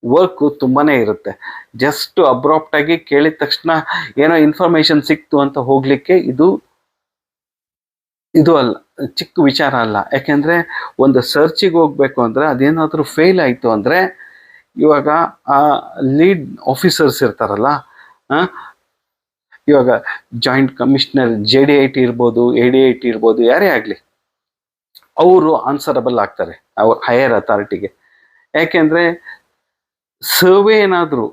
ವರ್ಕು ತುಂಬಾನೇ ಇರುತ್ತೆ. ಜಸ್ಟ್ ಅಬ್ರಾಪ್ಟ್ ಆಗಿ ಕೇಳಿದ ತಕ್ಷಣ ಏನೋ ಇನ್ಫಾರ್ಮೇಶನ್ ಸಿಕ್ತು ಅಂತ ಹೋಗ್ಲಿಕ್ಕೆ ಇದು ಇದು ಅಲ್ಲ. ಚಿಕ್ಕ ವಿಚಾರ ಅಲ್ಲ. ಯಾಕೆಂದರೆ ಒಂದು ಸರ್ಚಿಗೆ ಹೋಗಬೇಕು ಅಂದರೆ ಅದೇನಾದರೂ ಫೇಲ್ ಆಯಿತು ಅಂದರೆ ಇವಾಗ ಆ ಲೀಡ್ ಆಫೀಸರ್ಸ್ ಇರ್ತಾರಲ್ಲ ಇವಾಗ joint commissioner J D I T ಇರ್ಬೋದು ಎ ಡಿ ಐ ಟಿ ಇರ್ಬೋದು, ಯಾರೇ ಆಗಲಿ, ಅವರು ಆನ್ಸರಬಲ್ ಆಗ್ತಾರೆ ಅವ್ರ ಹೈಯರ್ ಅಥಾರಿಟಿಗೆ ಯಾಕೆಂದರೆ ಸರ್ವೆ ಏನಾದರೂ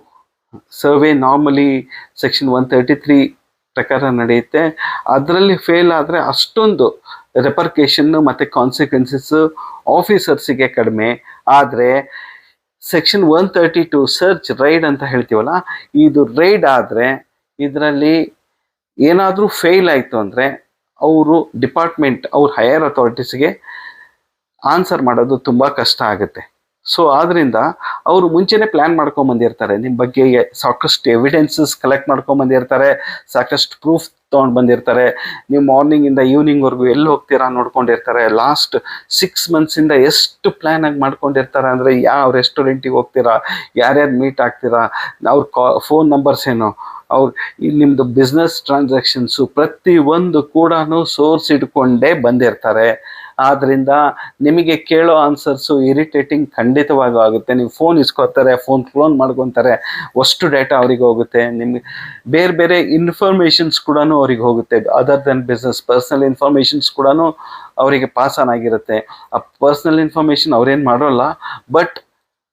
survey normally section one thirty three ಪ್ರಕಾರ ನಡೆಯುತ್ತೆ. ಅದರಲ್ಲಿ ಫೇಲ್ ಆದರೆ ಅಷ್ಟೊಂದು ರೆಪರ್ಕೇಷನ್ ಮತ್ತು ಕಾನ್ಸಿಕ್ವೆನ್ಸಸ್ ಆಫೀಸರ್ಸಿಗೆ ಕಡಿಮೆ. ಆದರೆ section one thirty two search raid ಅಂತ ಹೇಳ್ತೀವಲ್ಲ, ಇದು ರೈಡ್ ಆದರೆ ಇದರಲ್ಲಿ ಏನಾದರೂ ಫೇಲ್ ಆಯಿತು ಅಂದರೆ ಅವರು ಡಿಪಾರ್ಟ್ಮೆಂಟ್ ಅವ್ರ ಹೈಯರ್ ಅಥಾರಿಟೀಸ್ಗೆ ಆನ್ಸರ್ ಮಾಡೋದು ತುಂಬ ಕಷ್ಟ ಆಗುತ್ತೆ. ಸೊ ಆದ್ದರಿಂದ ಅವರು ಮುಂಚೆನೇ ಪ್ಲಾನ್ ಮಾಡ್ಕೊಂಡ್ ಬಂದಿರ್ತಾರೆ. ನಿಮ್ಮ ಬಗ್ಗೆ ಸಾಕಷ್ಟು ಎವಿಡೆನ್ಸಸ್ ಕಲೆಕ್ಟ್ ಮಾಡ್ಕೊಂಬಂದಿರ್ತಾರೆ ಸಾಕಷ್ಟು ಪ್ರೂಫ್ ತೊಗೊಂಡು ಬಂದಿರ್ತಾರೆ. ನೀವು ಮಾರ್ನಿಂಗ್ ಇಂದ ಈವ್ನಿಂಗ್ ವರ್ಗು ಎಲ್ಲಿ ಹೋಗ್ತೀರಾ ನೋಡ್ಕೊಂಡಿರ್ತಾರೆ. ಲಾಸ್ಟ್ ಸಿಕ್ಸ್ ಮಂತ್ಸ್ ಇಂದ ಎಷ್ಟು ಪ್ಲಾನ್ ಆಗಿ ಮಾಡ್ಕೊಂಡಿರ್ತಾರೆ ಅಂದ್ರೆ ಯಾವ ರೆಸ್ಟೋರೆಂಟಿಗೆ ಹೋಗ್ತೀರಾ, ಯಾರ್ಯಾರು ಮೀಟ್ ಆಗ್ತೀರಾ, ಅವ್ರ ಕಾ ಫೋನ್ ನಂಬರ್ಸ್ ಏನು? ಅವ್ರು ನಿಮ್ಮದು ಬಿಸ್ನೆಸ್ ಟ್ರಾನ್ಸಾಕ್ಷನ್ಸು ಪ್ರತಿ ಒಂದು ಕೂಡ ಸೋರ್ಸ್ ಇಟ್ಕೊಂಡೇ ಬಂದಿರ್ತಾರೆ. ಆದ್ರಿಂದ ನಿಮಗೆ ಕೇಳೋ ಆನ್ಸರ್ಸು ಇರಿಟೇಟಿಂಗ್ ಖಂಡಿತವಾಗೂ ಆಗುತ್ತೆ. ನೀವು ಫೋನ್ ಇಸ್ಕೋತಾರೆ ಫೋನ್ ಕ್ಲೋನ್ ಮಾಡ್ಕೊತಾರೆ, ಅಷ್ಟು ಡೇಟಾ ಅವ್ರಿಗೆ ಹೋಗುತ್ತೆ. ನಿಮಗೆ ಬೇರೆ ಬೇರೆ ಇನ್ಫಾರ್ಮೇಷನ್ಸ್ ಕೂಡ ಅವ್ರಿಗೆ ಹೋಗುತ್ತೆ. Other than business personal informations ಕೂಡ ಅವರಿಗೆ ಪಾಸ್ ಆನ್ ಆಗಿರುತ್ತೆ. ಆ ಪರ್ಸ್ನಲ್ ಇನ್ಫಾರ್ಮೇಷನ್ ಅವ್ರೇನು ಮಾಡೋಲ್ಲ ಬಟ್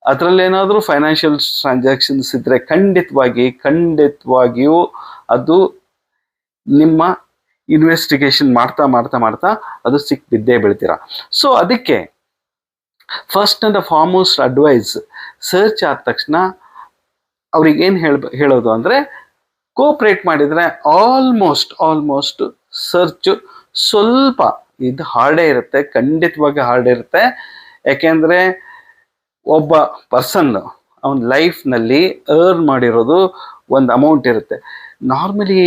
ಅದರಲ್ಲೇನಾದರೂ ಫೈನಾನ್ಷಿಯಲ್ ಟ್ರಾನ್ಸಾಕ್ಷನ್ಸ್ ಇದ್ದರೆ ಖಂಡಿತವಾಗಿ, ಖಂಡಿತವಾಗಿಯೂ ಅದು ನಿಮ್ಮ ಇನ್ವೆಸ್ಟಿಗೇಷನ್ ಮಾಡ್ತಾ ಮಾಡ್ತಾ ಮಾಡ್ತಾ ಅದು ಸಿಕ್ ಬಿದ್ದೇ ಬೀಳ್ತೀರಾ? ಸೊ ಅದಕ್ಕೆ first and foremost advice search ಆದ ತಕ್ಷಣ ಅವ್ರಿಗೆ ಏನು ಹೇಳ ಹೇಳೋದು ಅಂದರೆ ಕೋಪ್ರೇಟ್ ಮಾಡಿದರೆ ಆಲ್ಮೋಸ್ಟ್ ಆಲ್ಮೋಸ್ಟ್ ಸರ್ಚ್ ಸ್ವಲ್ಪ ಇದು ಹಾರ್ಡೇ ಇರುತ್ತೆ, ಖಂಡಿತವಾಗಿ ಹಾರ್ಡ್ ಇರುತ್ತೆ. ಯಾಕೆಂದರೆ ಒಬ್ಬ ಪರ್ಸನ್ ಅವನ ಲೈಫ್ನಲ್ಲಿ ಅರ್ನ್ ಮಾಡಿರೋದು ಒಂದು ಅಮೌಂಟ್ ಇರುತ್ತೆ. ನಾರ್ಮಲಿ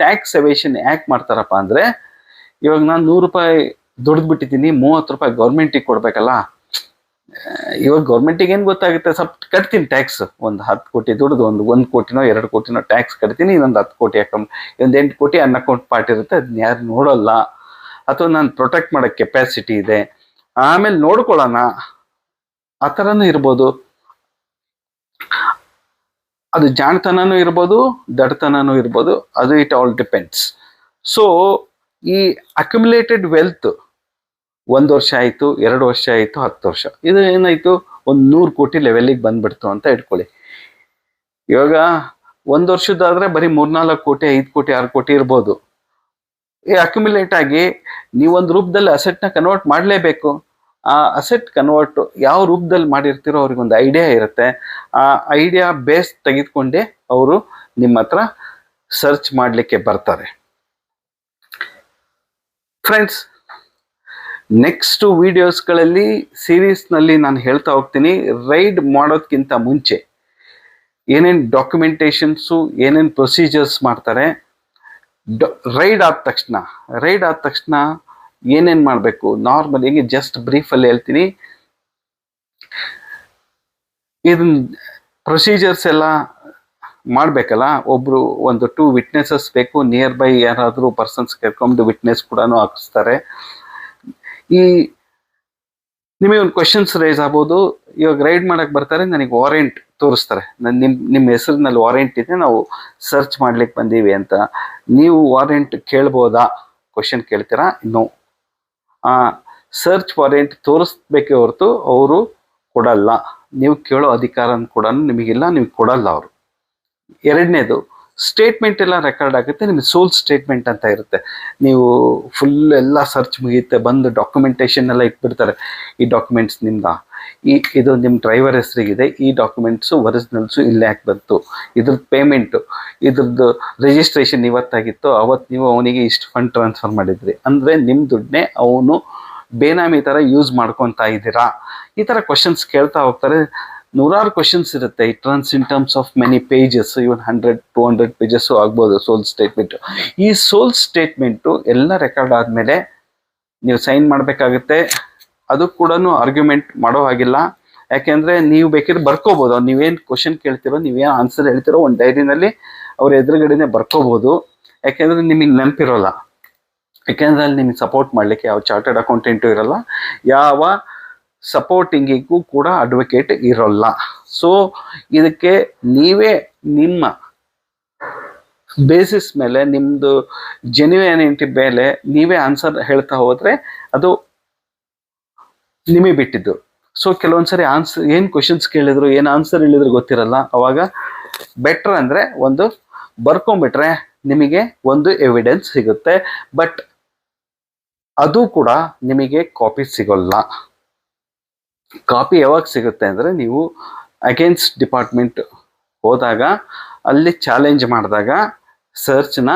ಟ್ಯಾಕ್ಸ್ ಎವೇಷನ್ ಯಾಕೆ ಮಾಡ್ತಾರಪ್ಪ ಅಂದರೆ, ಇವಾಗ ನಾನು ನೂರು ರೂಪಾಯಿ ದುಡ್ದು ಬಿಟ್ಟಿದ್ದೀನಿ ಮೂವತ್ತು ರೂಪಾಯಿ ಗೌರ್ಮೆಂಟಿಗೆ ಕೊಡಬೇಕಲ್ಲ ಇವಾಗ ಗೌರ್ಮೆಂಟಿಗೆ ಏನು ಗೊತ್ತಾಗುತ್ತೆ? ಸ್ವಲ್ಪ ಕಟ್ತೀನಿ ಟ್ಯಾಕ್ಸ್ ಒಂದು ಹತ್ತು ಕೋಟಿ ದುಡ್ದು, ಒಂದು ಒಂದು ಕೋಟಿನೋ, ಎರಡು ಕೋಟಿನೋ ಟ್ಯಾಕ್ಸ್ ಕಟ್ತೀನಿ, ಇನ್ನೊಂದು ಹತ್ತು ಕೋಟಿ ಅಕೌಂಟ್ ಒಂದು ಎಂಟು ಕೋಟಿ ಅನ್ ಅಕೌಂಟ್ ಪಾರ್ಟ್ ಇರುತ್ತೆ ಅದನ್ನ ಯಾರು ನೋಡೋಲ್ಲ. ಅಥವಾ ನಾನು ಪ್ರೊಟೆಕ್ಟ್ ಮಾಡೋ ಕೆಪಾಸಿಟಿ ಇದೆ. ಆಮೇಲೆ ನೋಡ್ಕೊಳ್ಳೋಣ, ಆ ಥರನೂ ಇರ್ಬೋದು. ಅದು ಜಾಣತನನೂ ಇರ್ಬೋದು, ದಡ್ತನನೂ ಇರ್ಬೋದು, ಅದು ಇಟ್ ಆಲ್ ಡಿಪೆಂಡ್ಸ್ ಸೊ ಈ ಅಕ್ಯುಮುಲೇಟೆಡ್ ವೆಲ್ತ್ ಒಂದು ವರ್ಷ ಆಯಿತು, ಎರಡು ವರ್ಷ ಆಯಿತು, ಹತ್ತು ವರ್ಷ. ಇದು ಏನಾಯಿತು? ಒಂದು ನೂರು ಕೋಟಿ ಲೆವೆಲಿಗೆ ಬಂದ್ಬಿಡ್ತು ಅಂತ ಇಟ್ಕೊಳ್ಳಿ. ಇವಾಗ ಒಂದು ವರ್ಷದಾದರೆ ಬರೀ ಮೂರ್ನಾಲ್ಕು ಕೋಟಿ, ಐದು ಕೋಟಿ, ಆರು ಕೋಟಿ ಇರ್ಬೋದು. ಈ ಅಕ್ಯುಮುಲೇಟ್ ಆಗಿ ನೀವೊಂದು ರೂಪದಲ್ಲಿ ಅಸೆಟ್ನ ಕನ್ವರ್ಟ್ ಮಾಡಲೇಬೇಕು. ಆ ಅಸೆಟ್ ಕನ್ವರ್ಟ್ ಯಾವ ರೂಪದಲ್ಲಿ ಮಾಡಿರ್ತೀರೋ ಅವ್ರಿಗೊಂದು ಐಡಿಯಾ ಇರುತ್ತೆ. ಆ ಐಡಿಯಾ ಬೇಸ್ ತೆಗೆದುಕೊಂಡೇ ಅವರು ನಿಮ್ಮ ಹತ್ರ ಸರ್ಚ್ ಮಾಡಲಿಕ್ಕೆ ಬರ್ತಾರೆ. ಫ್ರೆಂಡ್ಸ್ ನೆಕ್ಸ್ಟ್ ವಿಡಿಯೋಸ್ಗಳಲ್ಲಿ ಸೀರೀಸ್ನಲ್ಲಿ ನಾನು ಹೇಳ್ತಾ ಹೋಗ್ತೀನಿ ರೈಡ್ ಮಾಡೋದಕ್ಕಿಂತ ಮುಂಚೆ ಏನೇನು ಡಾಕ್ಯುಮೆಂಟೇಶನ್ಸು ಏನೇನು ಪ್ರೊಸೀಜರ್ಸ್ ಮಾಡ್ತಾರೆ ರೈಡ್ ಆದ ತಕ್ಷಣ ರೈಡ್ ಆದ ತಕ್ಷಣ ಏನೇನು ಮಾಡಬೇಕು? ಹೇಗೆ ಜಸ್ಟ್ ಬ್ರೀಫಲ್ಲಿ ಹೇಳ್ತೀನಿ. ಇದನ್ನ ಪ್ರೊಸೀಜರ್ಸ್ ಎಲ್ಲ ಮಾಡಬೇಕಲ್ಲ? ಒಬ್ಬರು ಒಂದು ಟೂ ವಿಟ್ನೆಸಸ್ ಬೇಕು. ನಿಯರ್ ಬೈ ಯಾರಾದರೂ ಪರ್ಸನ್ಸ್ ಕರ್ಕೊಂಡು ವಿಟ್ನೆಸ್ ಕೂಡ ಹಾಕಿಸ್ತಾರೆ. ಈ ನಿಮಗೆ ಒಂದು ಕ್ವಶನ್ಸ್ ರೈಸ್ ಆಗ್ಬೋದು. ಇವಾಗ ರೈಡ್ ಮಾಡಕ್ಕೆ ಬರ್ತಾರೆ, ನನಗೆ ವಾರೆಂಟ್ ತೋರಿಸ್ತಾರೆ. ನನ್ನ ನಿಮ್ಮ ನಿಮ್ಮ ಹೆಸರಿನಲ್ಲಿ ವಾರೆಂಟ್ ಇದೆ, ನಾವು ಸರ್ಚ್ ಮಾಡ್ಲಿಕ್ಕೆ ಬಂದೀವಿ ಅಂತ. ನೀವು ವಾರೆಂಟ್ ಕೇಳ್ಬೋದಾ? ಕ್ವಶನ್ ಕೇಳ್ತೀರಾ? ನೋ ಆ ಸರ್ಚ್ ವಾರೆಂಟ್ ತೋರಿಸ್ಬೇಕೇ ಹೊರತು ಅವರು ಕೊಡಲ್ಲ. ನೀವು ಕೇಳೋ ಅಧಿಕಾರ ಕೂಡ ನಿಮಗಿಲ್ಲ, ನೀವು ಕೊಡಲ್ಲ ಅವರು. ಎರಡನೇದು ಸ್ಟೇಟ್ಮೆಂಟ್ ಎಲ್ಲ ರೆಕಾರ್ಡ್ ಆಗುತ್ತೆ ನಿಮ್ಮ ಸೋಲ್ ಸ್ಟೇಟ್ಮೆಂಟ್ ಅಂತ ಇರುತ್ತೆ. ನೀವು ಫುಲ್ ಎಲ್ಲ ಸರ್ಚ್ ಮುಗಿಯುತ್ತೆ, ಬಂದು ಡಾಕ್ಯುಮೆಂಟೇಶನ್ ಎಲ್ಲ ಇಟ್ಬಿಡ್ತಾರೆ. ಈ ಡಾಕ್ಯುಮೆಂಟ್ಸ್ ನಿಮ್ದ. ಈ ಇದು ನಿಮ್ಮ ಡ್ರೈವರ್ ಹೆಸರಿಗಿದೆ, ಈ ಡಾಕ್ಯುಮೆಂಟ್ಸು ಒರಿಜಿನಲ್ಸು ಇಲ್ಲೇ ಯಾಕೆ ಬಂತು? ಇದ್ರದ್ದು ಪೇಮೆಂಟು ಇದ್ರದ್ದು ರಿಜಿಸ್ಟ್ರೇಷನ್ ಇವತ್ತಾಗಿತ್ತು ಅವತ್ತು ನೀವು ಅವನಿಗೆ ಇಷ್ಟು ಫಂಡ್ ಟ್ರಾನ್ಸ್ಫರ್ ಮಾಡಿದ್ರಿ. ಅಂದರೆ ನಿಮ್ಮ ದುಡ್ಡನ್ನೇ ಅವನು ಬೇನಾಮಿ ಥರ ಯೂಸ್ ಮಾಡ್ಕೊತಾ ಇದ್ದೀರಾ? ಈ ಥರ ಕ್ವಶನ್ಸ್ ಕೇಳ್ತಾ ಹೋಗ್ತಾರೆ. ನೂರಾರು ಕ್ವಶನ್ಸ್ ಇರುತ್ತೆ. It runs in terms of many pages even hundred to hundred pages ಆಗ್ಬೋದು ಸೋಲ್ ಸ್ಟೇಟ್ಮೆಂಟು ಈ ಸೋಲ್ ಸ್ಟೇಟ್ಮೆಂಟು ಎಲ್ಲ ರೆಕಾರ್ಡ್ ಆದಮೇಲೆ ನೀವು ಸೈನ್ ಮಾಡಬೇಕಾಗುತ್ತೆ. ಅದು ಕೂಡ ಆರ್ಗ್ಯುಮೆಂಟ್ ಮಾಡೋ ಹಾಗಿಲ್ಲ. ಯಾಕೆಂದ್ರೆ ನೀವು ಬೇಕಿದ್ರೆ ಬರ್ಕೋಬೋದು. ನೀವೇನು ಕ್ವಶನ್ ಕೇಳ್ತಿರೋ, ನೀವೇನು ಆನ್ಸರ್ ಹೇಳ್ತಿರೋ ಒಂದು ಡೈರಿನಲ್ಲಿ ಅವ್ರ ಎದುರುಗಡೆನೆ ಬರ್ಕೋಬಹುದು ಯಾಕೆಂದ್ರೆ ನಿಮಗೆ ನೆನಪಿರೋಲ್ಲ. ಯಾಕೆಂದ್ರೆ ಅಲ್ಲಿ ನಿಮಗೆ ಸಪೋರ್ಟ್ ಮಾಡ್ಲಿಕ್ಕೆ ಯಾವ ಚಾರ್ಟರ್ಡ್ ಅಕೌಂಟೆಂಟು ಇರಲ್ಲ. ಯಾವ ಸಪೋರ್ಟಿಂಗಿಗೂ ಕೂಡ ಅಡ್ವೊಕೇಟ್ ಇರೋಲ್ಲ. ಸೊ ಇದಕ್ಕೆ ನೀವೇ ನಿಮ್ಮ ಬೇಸಿಸ್ ಮೇಲೆ ನಿಮ್ಮದು ಜೆನ್ಯೂನಿಟಿ ಮೇಲೆ ನೀವೇ ಆನ್ಸರ್ ಹೇಳ್ತಾ ಹೋದರೆ ಅದು ನಿಮಗೆ ಬಿಟ್ಟಿದ್ದು. ಸೊ ಕೆಲವೊಂದ್ಸರಿ ಆನ್ಸರ್ ಏನು ಕ್ವಶನ್ಸ್ ಕೇಳಿದ್ರು, ಏನು ಆನ್ಸರ್ ಹೇಳಿದ್ರು ಗೊತ್ತಿರಲ್ಲ. ಅವಾಗ ಬೆಟ್ರ್ ಅಂದರೆ ಒಂದು ಬರ್ಕೊಂಬಿಟ್ರೆ ನಿಮಗೆ ಒಂದು ಎವಿಡೆನ್ಸ್ ಸಿಗುತ್ತೆ. ಬಟ್ ಅದು ಕೂಡ ನಿಮಗೆ ಕಾಪಿ ಸಿಗೋಲ್ಲ. ಕಾಪಿ ಯಾವಾಗ ಸಿಗುತ್ತೆ ಅಂದರೆ ನೀವು ಅಗೇನ್ಸ್ಟ್ ಡಿಪಾರ್ಟ್ಮೆಂಟ್ ಹೋದಾಗ, ಅಲ್ಲಿ ಚಾಲೆಂಜ್ ಮಾಡಿದಾಗ ಸರ್ಚ್ನ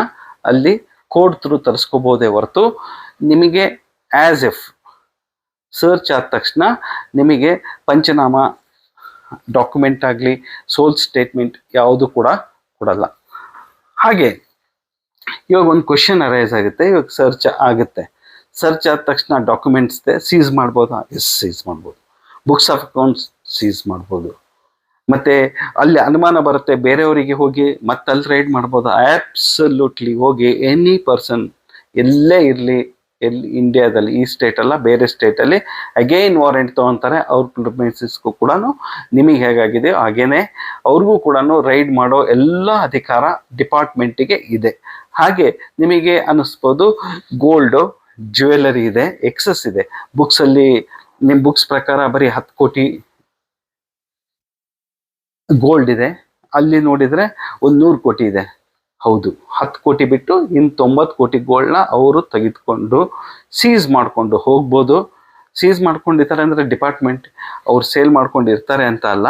ಅಲ್ಲಿ ಕೋಡ್ ತ್ರೂ ತರಿಸ್ಕೋಬೋದೇ ಹೊರತು ನಿಮಗೆ ಆ್ಯಸ್ ಎಫ್ ಸರ್ಚ್ ಆದ ತಕ್ಷಣ ನಿಮಗೆ ಪಂಚನಾಮ ಡಾಕ್ಯುಮೆಂಟ್ ಆಗಲಿ, ಸೋಲ್ ಸ್ಟೇಟ್ಮೆಂಟ್ ಯಾವುದು ಕೂಡ ಕೊಡಲ್ಲ. ಹಾಗೆ, ಇವಾಗ ಒಂದು ಕ್ವಶನ್ ಅರೈಸ್ ಆಗುತ್ತೆ, ಇವಾಗ ಸರ್ಚ್ ಆಗುತ್ತೆ. ಸರ್ಚ್ ಆದ ತಕ್ಷಣ ಡಾಕ್ಯುಮೆಂಟ್ಸ್ದೆ ಸೀಸ್ ಮಾಡ್ಬೋದಾ? ಎಸ್ ಸೀಸ್ ಮಾಡ್ಬೋದು. ಬುಕ್ಸ್ ಆಫ್ ಅಕೌಂಟ್ಸ್ ಸೀಸ್ ಮಾಡ್ಬೋದು. ಮತ್ತೆ ಅಲ್ಲಿ ಅನುಮಾನ ಬರುತ್ತೆ, ಬೇರೆಯವರಿಗೆ ಹೋಗಿ ಮತ್ತೆ ಅಲ್ಲಿ ರೈಡ್ ಮಾಡ್ಬೋದು? ಆ್ಯಪ್ಸಲ್ಯೂಟ್ಲಿ ಹೋಗಿ ಎನಿ ಪರ್ಸನ್ ಎಲ್ಲೇ ಇರಲಿ ಎಲ್ಲಿ ಇಂಡಿಯಾದಲ್ಲಿ, ಈ ಸ್ಟೇಟಲ್ಲ ಬೇರೆ ಸ್ಟೇಟಲ್ಲಿ ಅಗೇನ್ ವಾರೆಂಟ್ ತೊಗೊತಾರೆ. ಅವ್ರ ಪ್ರಿಮೈಸಸ್ಗೂ ಕೂಡ ನಿಮಗೆ ಹೇಗಾಗಿದೆ, ಹಾಗೇನೆ ಅವ್ರಿಗೂ ಕೂಡ ರೈಡ್ ಮಾಡೋ ಎಲ್ಲ ಅಧಿಕಾರ ಡಿಪಾರ್ಟ್ಮೆಂಟಿಗೆ ಇದೆ. ಹಾಗೆ ನಿಮಗೆ ಅನ್ನಿಸ್ಬೋದು ಗೋಲ್ಡು ಜ್ಯುವೆಲರಿ ಇದೆ ಎಕ್ಸಸ್ ಇದೆ. ಬುಕ್ಸಲ್ಲಿ ನಿಮ್ಮ ಬುಕ್ಸ್ ಪ್ರಕಾರ ಬರೀ ಹತ್ತು ಕೋಟಿ ಗೋಲ್ಡ್ ಇದೆ. ಅಲ್ಲಿ ನೋಡಿದರೆ ಒಂದು ನೂರು ಕೋಟಿ ಇದೆ. ಹೌದು. ಹತ್ತು ಕೋಟಿ ಬಿಟ್ಟು ಇನ್ನು ತೊಂಬತ್ತು ಕೋಟಿ ಗೋಲ್ಡ್ನ ಅವರು ತೆಗೆದುಕೊಂಡು ಸೀಸ್ ಮಾಡಿಕೊಂಡು ಹೋಗ್ಬೋದು. ಸೀಸ್ ಮಾಡ್ಕೊಂಡಿರ್ತಾರೆ ಅಂದರೆ ಡಿಪಾರ್ಟ್ಮೆಂಟ್ ಅವ್ರು ಸೇಲ್ ಮಾಡ್ಕೊಂಡಿರ್ತಾರೆ ಅಂತ ಅಲ್ಲ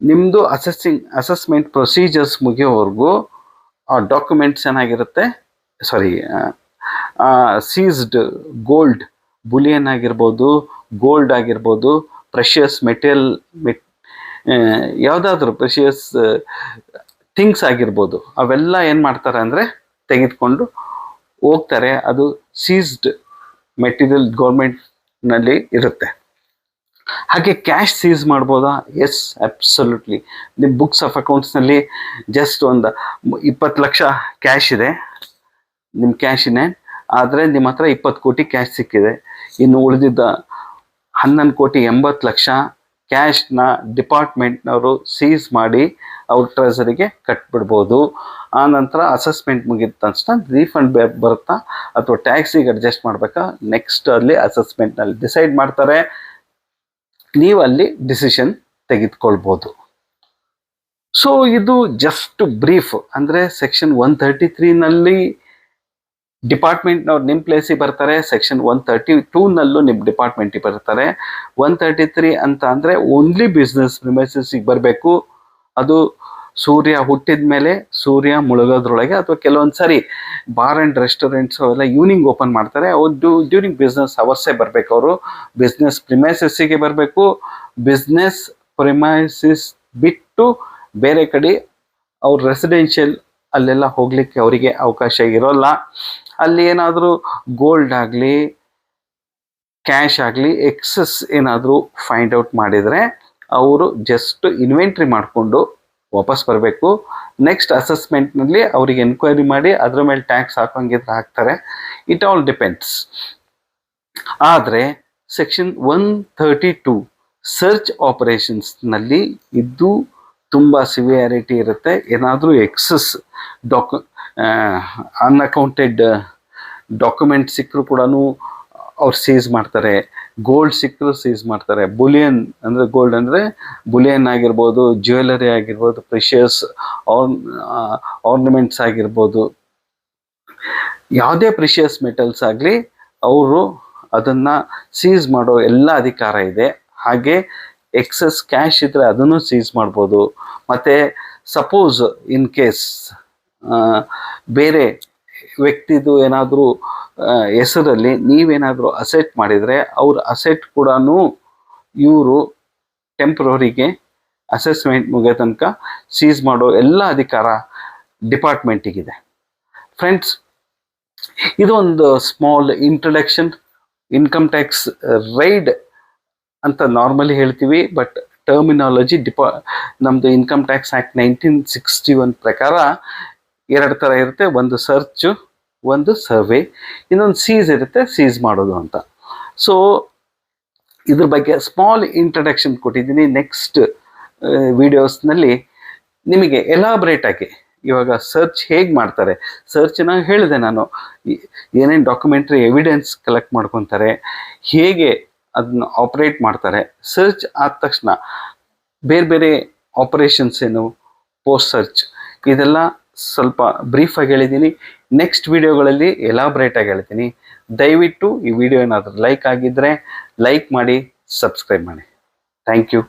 ನಿಮ್ಮದು ಅಸೆಸ್ಸಿಂಗ್ ಅಸೆಸ್ಮೆಂಟ್ ಪ್ರೊಸೀಜರ್ಸ್ ಮುಗಿಯೋವರೆಗೂ ಆ ಡಾಕ್ಯುಮೆಂಟ್ಸ್ ಏನಾಗಿರುತ್ತೆ? ಸಾರಿ ಸೀಸ್ಡ್ ಗೋಲ್ಡ್ ಬುಲಿಯನ್ ಆಗಿರ್ಬೋದು ಗೋಲ್ಡ್ ಆಗಿರ್ಬೋದು ಪ್ರೆಷಿಯಸ್ ಮೆಟೀರಿಯಲ್ ಮೆಟ್ ಯಾವುದಾದ್ರೂ ಪ್ರೆಷಿಯಸ್ ಥಿಂಗ್ಸ್ ಆಗಿರ್ಬೋದು. ಅವೆಲ್ಲ ಏನು ಮಾಡ್ತಾರೆ ಅಂದರೆ ತೆಗೆದುಕೊಂಡು ಹೋಗ್ತಾರೆ. ಅದು ಸೀಸ್ಡ್ ಮೆಟೀರಿಯಲ್ ಗೌರ್ಮೆಂಟ್ನಲ್ಲಿ ಇರುತ್ತೆ. ಹಾಗೆ ಕ್ಯಾಶ್ ಸೀಸ್ ಮಾಡ್ಬೋದಾ? ಎಸ್ ಅಬ್ಸಲ್ಯೂಟ್ಲಿ ನಿಮ್ಮ ಬುಕ್ಸ್ ಆಫ್ ಅಕೌಂಟ್ಸ್ನಲ್ಲಿ ಜಸ್ಟ್ ಒಂದು ಇಪ್ಪತ್ತು ಲಕ್ಷ ಕ್ಯಾಶ್ ಇದೆ. ನಿಮ್ಮ ಕ್ಯಾಶಿನೇ ಆದರೆ ನಿಮ್ಮ ಹತ್ರ ಇಪ್ಪತ್ತು ಕೋಟಿ ಕ್ಯಾಶ್ ಸಿಕ್ಕಿದೆ. ಇನ್ನು ಉಳಿದಿದ್ದ ಹನ್ನೊಂದು ಕೋಟಿ ಎಂಬತ್ತು ಲಕ್ಷ ಕ್ಯಾಶ್ನ ಡಿಪಾರ್ಟ್ಮೆಂಟ್ನವರು ಸೀಸ್ ಮಾಡಿ ಅವ್ರ ಟ್ರೆಸರಿಗೆ ಕಟ್ಬಿಡ್ಬೋದು. ಆ ನಂತರ ಅಸೆಸ್ಮೆಂಟ್ ಮುಗಿದ ತಕ್ಷಣ ರೀಫಂಡ್ ಬರುತ್ತಾ? ಅಥವಾ ಟ್ಯಾಕ್ಸಿಗೆ ಅಡ್ಜಸ್ಟ್ ಮಾಡಬೇಕಾ? ನೆಕ್ಸ್ಟ್ ಅಲ್ಲಿ ಅಸೆಸ್ಮೆಂಟ್ನಲ್ಲಿ ಡಿಸೈಡ್ ಮಾಡ್ತಾರೆ. ನೀವು ಅಲ್ಲಿ ಡಿಸಿಷನ್ ತೆಗೆದುಕೊಳ್ಬೋದು. ಸೊ, ಇದು ಜಸ್ಟ್ ಬ್ರೀಫ್. ಅಂದರೆ ಸೆಕ್ಷನ್ ಒನ್ ತರ್ಟಿ ತ್ರೀನಲ್ಲಿ ಡಿಪಾರ್ಟ್ಮೆಂಟ್ನವ್ರು ನಿಮ್ಮ ಪ್ಲೇಸಿಗೆ ಬರ್ತಾರೆ ಸೆಕ್ಷನ್ ಒನ್ ತರ್ಟಿ ಟೂನಲ್ಲೂ ನಿಮ್ಮ ಡಿಪಾರ್ಟ್ಮೆಂಟಿಗೆ ಬರ್ತಾರೆ. ಒನ್ ತರ್ಟಿ ತ್ರೀ ಅಂತ ಅಂದರೆ ಓನ್ಲಿ ಬಿಸ್ನೆಸ್ ಪ್ರಿಮೈಸಸ್ಸಿಗೆ ಬರಬೇಕು. ಅದು ಸೂರ್ಯ ಹುಟ್ಟಿದ ಮೇಲೆ ಸೂರ್ಯ ಮುಳುಗೋದ್ರೊಳಗೆ ಅಥವಾ ಕೆಲವೊಂದು ಸಾರಿ ಬಾರ್ ಆ್ಯಂಡ್ ರೆಸ್ಟೋರೆಂಟ್ಸ್ ಅವೆಲ್ಲ ಈವ್ನಿಂಗ್ ಓಪನ್ ಮಾಡ್ತಾರೆ. ಅವ್ರು ಡ್ಯೂ ಡ್ಯೂರಿಂಗ್ ಬಿಸ್ನೆಸ್ ಅವರ್ಸೇ ಬರಬೇಕು ಅವರು. ಬಿಸ್ನೆಸ್ ಪ್ರಿಮೈಸಸ್ಸಿಗೆ ಬರಬೇಕು. ಬಿಸ್ನೆಸ್ ಪ್ರಿಮೈಸಿಸ್ ಬಿಟ್ಟು ಬೇರೆ ಕಡೆ ಅವ್ರ ರೆಸಿಡೆನ್ಷಿಯಲ್ ಅಲ್ಲೆಲ್ಲ ಹೋಗಲಿಕ್ಕೆ ಅವರಿಗೆ ಅವಕಾಶ ಇರೋಲ್ಲ. ಅಲ್ಲಿ ಏನಾದರೂ ಗೋಲ್ಡ್ ಆಗಲಿ ಕ್ಯಾಶ್ ಆಗಲಿ ಎಕ್ಸಸ್ ಏನಾದರೂ ಫೈಂಡ್ ಔಟ್ ಮಾಡಿದರೆ ಅವರು ಜಸ್ಟ್ ಇನ್ವೆಂಟ್ರಿ ಮಾಡಿಕೊಂಡು ವಾಪಸ್ ಬರಬೇಕು. ನೆಕ್ಸ್ಟ್ ಅಸೆಸ್ಮೆಂಟ್ನಲ್ಲಿ ಅವರಿಗೆ ಎನ್ಕ್ವೈರಿ ಮಾಡಿ ಅದ್ರ ಮೇಲೆ ಟ್ಯಾಕ್ಸ್ ಹಾಕೋಂಗಿದ್ರೆ ಹಾಕ್ತಾರೆ. ಇಟ್ ಆಲ್ ಡಿಪೆಂಡ್ಸ್ ಆದರೆ section one thirty two search ಆಪರೇಷನ್ಸ್ನಲ್ಲಿ ಇದ್ದು ತುಂಬ ಸಿವಿಯಾರಿಟಿ ಇರುತ್ತೆ. ಏನಾದರೂ ಎಕ್ಸಸ್ ಡಾಕ್ಯು ಅನ್ಅಕೌಂಟೆಡ್ ಡಾಕ್ಯುಮೆಂಟ್ ಸಿಕ್ಕರೂ ಕೂಡ ಅವ್ರು ಸೀಸ್ ಮಾಡ್ತಾರೆ. ಗೋಲ್ಡ್ ಸಿಕ್ಕರೂ ಸೀಸ್ ಮಾಡ್ತಾರೆ. ಬುಲಿಯನ್ ಅಂದರೆ ಗೋಲ್ಡ್ ಅಂದರೆ ಬುಲಿಯನ್ ಆಗಿರ್ಬೋದು ಜ್ಯುವೆಲರಿ ಆಗಿರ್ಬೋದು ಪ್ರಿಷಿಯಸ್ ಆರ್ನಮೆಂಟ್ಸ್ ಆಗಿರ್ಬೋದು. ಯಾವುದೇ ಪ್ರಿಷಿಯಸ್ ಮೆಟಲ್ಸ್ ಆಗಲಿ ಅವರು ಅದನ್ನು ಸೀಸ್ ಮಾಡೋ ಎಲ್ಲ ಅಧಿಕಾರ ಇದೆ. ಹಾಗೆ ಎಕ್ಸಸ್ ಕ್ಯಾಶ್ ಇದ್ದರೆ ಅದನ್ನು ಸೀಸ್ ಮಾಡ್ಬೋದು. ಮತ್ತು ಸಪೋಸ್ ಇನ್ ಕೇಸ್ ಬೇರೆ ವ್ಯಕ್ತಿದು ಏನಾದರೂ ಹೆಸರಲ್ಲಿ ನೀವೇನಾದರೂ ಅಸೆಟ್ ಮಾಡಿದರೆ ಅವ್ರ ಅಸೆಟ್ ಕೂಡ ಇವರು ಟೆಂಪ್ರವರಿಗೆ ಅಸೆಸ್ಮೆಂಟ್ ಮುಗಿಯೋ ತನಕ ಸೀಸ್ ಮಾಡೋ ಎಲ್ಲ ಅಧಿಕಾರ ಡಿಪಾರ್ಟ್ಮೆಂಟಿಗಿದೆ ಫ್ರೆಂಡ್ಸ್ ಇದೊಂದು small introduction income tax raid ಅಂತ ನಾರ್ಮಲಿ ಹೇಳ್ತೀವಿ ಬಟ್ ಟರ್ಮಿನಾಲಜಿ ಡಿಪಾ ನಮ್ಮದು income tax act nineteen sixty one ಪ್ರಕಾರ ಎರಡು ಥರ ಇರುತ್ತೆ. ಒಂದು ಸರ್ಚು ಒಂದು ಸರ್ವೆ ಇನ್ನೊಂದು ಸೀಸ್ ಇರುತ್ತೆ. ಸೀಸ್ ಮಾಡೋದು ಅಂತ. ಸೊ ಇದ್ರ ಬಗ್ಗೆ ಸ್ಮಾಲ್ ಇಂಟ್ರಡಕ್ಷನ್ ಕೊಟ್ಟಿದ್ದೀನಿ. ನೆಕ್ಸ್ಟ್ ವಿಡಿಯೋಸ್ನಲ್ಲಿ ನಿಮಗೆ ಎಲಾಬ್ರೇಟ್ ಆಗಿ ಇವಾಗ ಸರ್ಚ್ ಹೇಗೆ ಮಾಡ್ತಾರೆ? ಸರ್ಚ್ನ ಹೇಳಿದೆ ನಾನು. ಏನೇನು ಡಾಕ್ಯುಮೆಂಟ್ರಿ ಎವಿಡೆನ್ಸ್ ಕಲೆಕ್ಟ್ ಮಾಡ್ಕೊತಾರೆ, ಹೇಗೆ ಅದನ್ನ ಆಪ್ರೇಟ್ ಮಾಡ್ತಾರೆ. ಸರ್ಚ್ ಆದ ತಕ್ಷಣ ಬೇರೆ ಬೇರೆ ಆಪರೇಷನ್ಸ್ ಏನು? ಪೋಸ್ಟ್ ಸರ್ಚ್ ಇದೆಲ್ಲ ಸ್ವಲ್ಪ ಬ್ರೀಫಾಗಿ ಹೇಳಿದ್ದೀನಿ ನೆಕ್ಸ್ಟ್ ವಿಡಿಯೋಗಳಲ್ಲಿ ಎಲಾಬ್ರೇಟಾಗಿ ಹೇಳ್ತೀನಿ. ದಯವಿಟ್ಟು ಈ ವಿಡಿಯೋ ಏನಾದರೂ ಲೈಕ್ ಆಗಿದ್ದರೆ ಲೈಕ್ ಮಾಡಿ ಸಬ್ಸ್ಕ್ರೈಬ್ ಮಾಡಿ. Thank you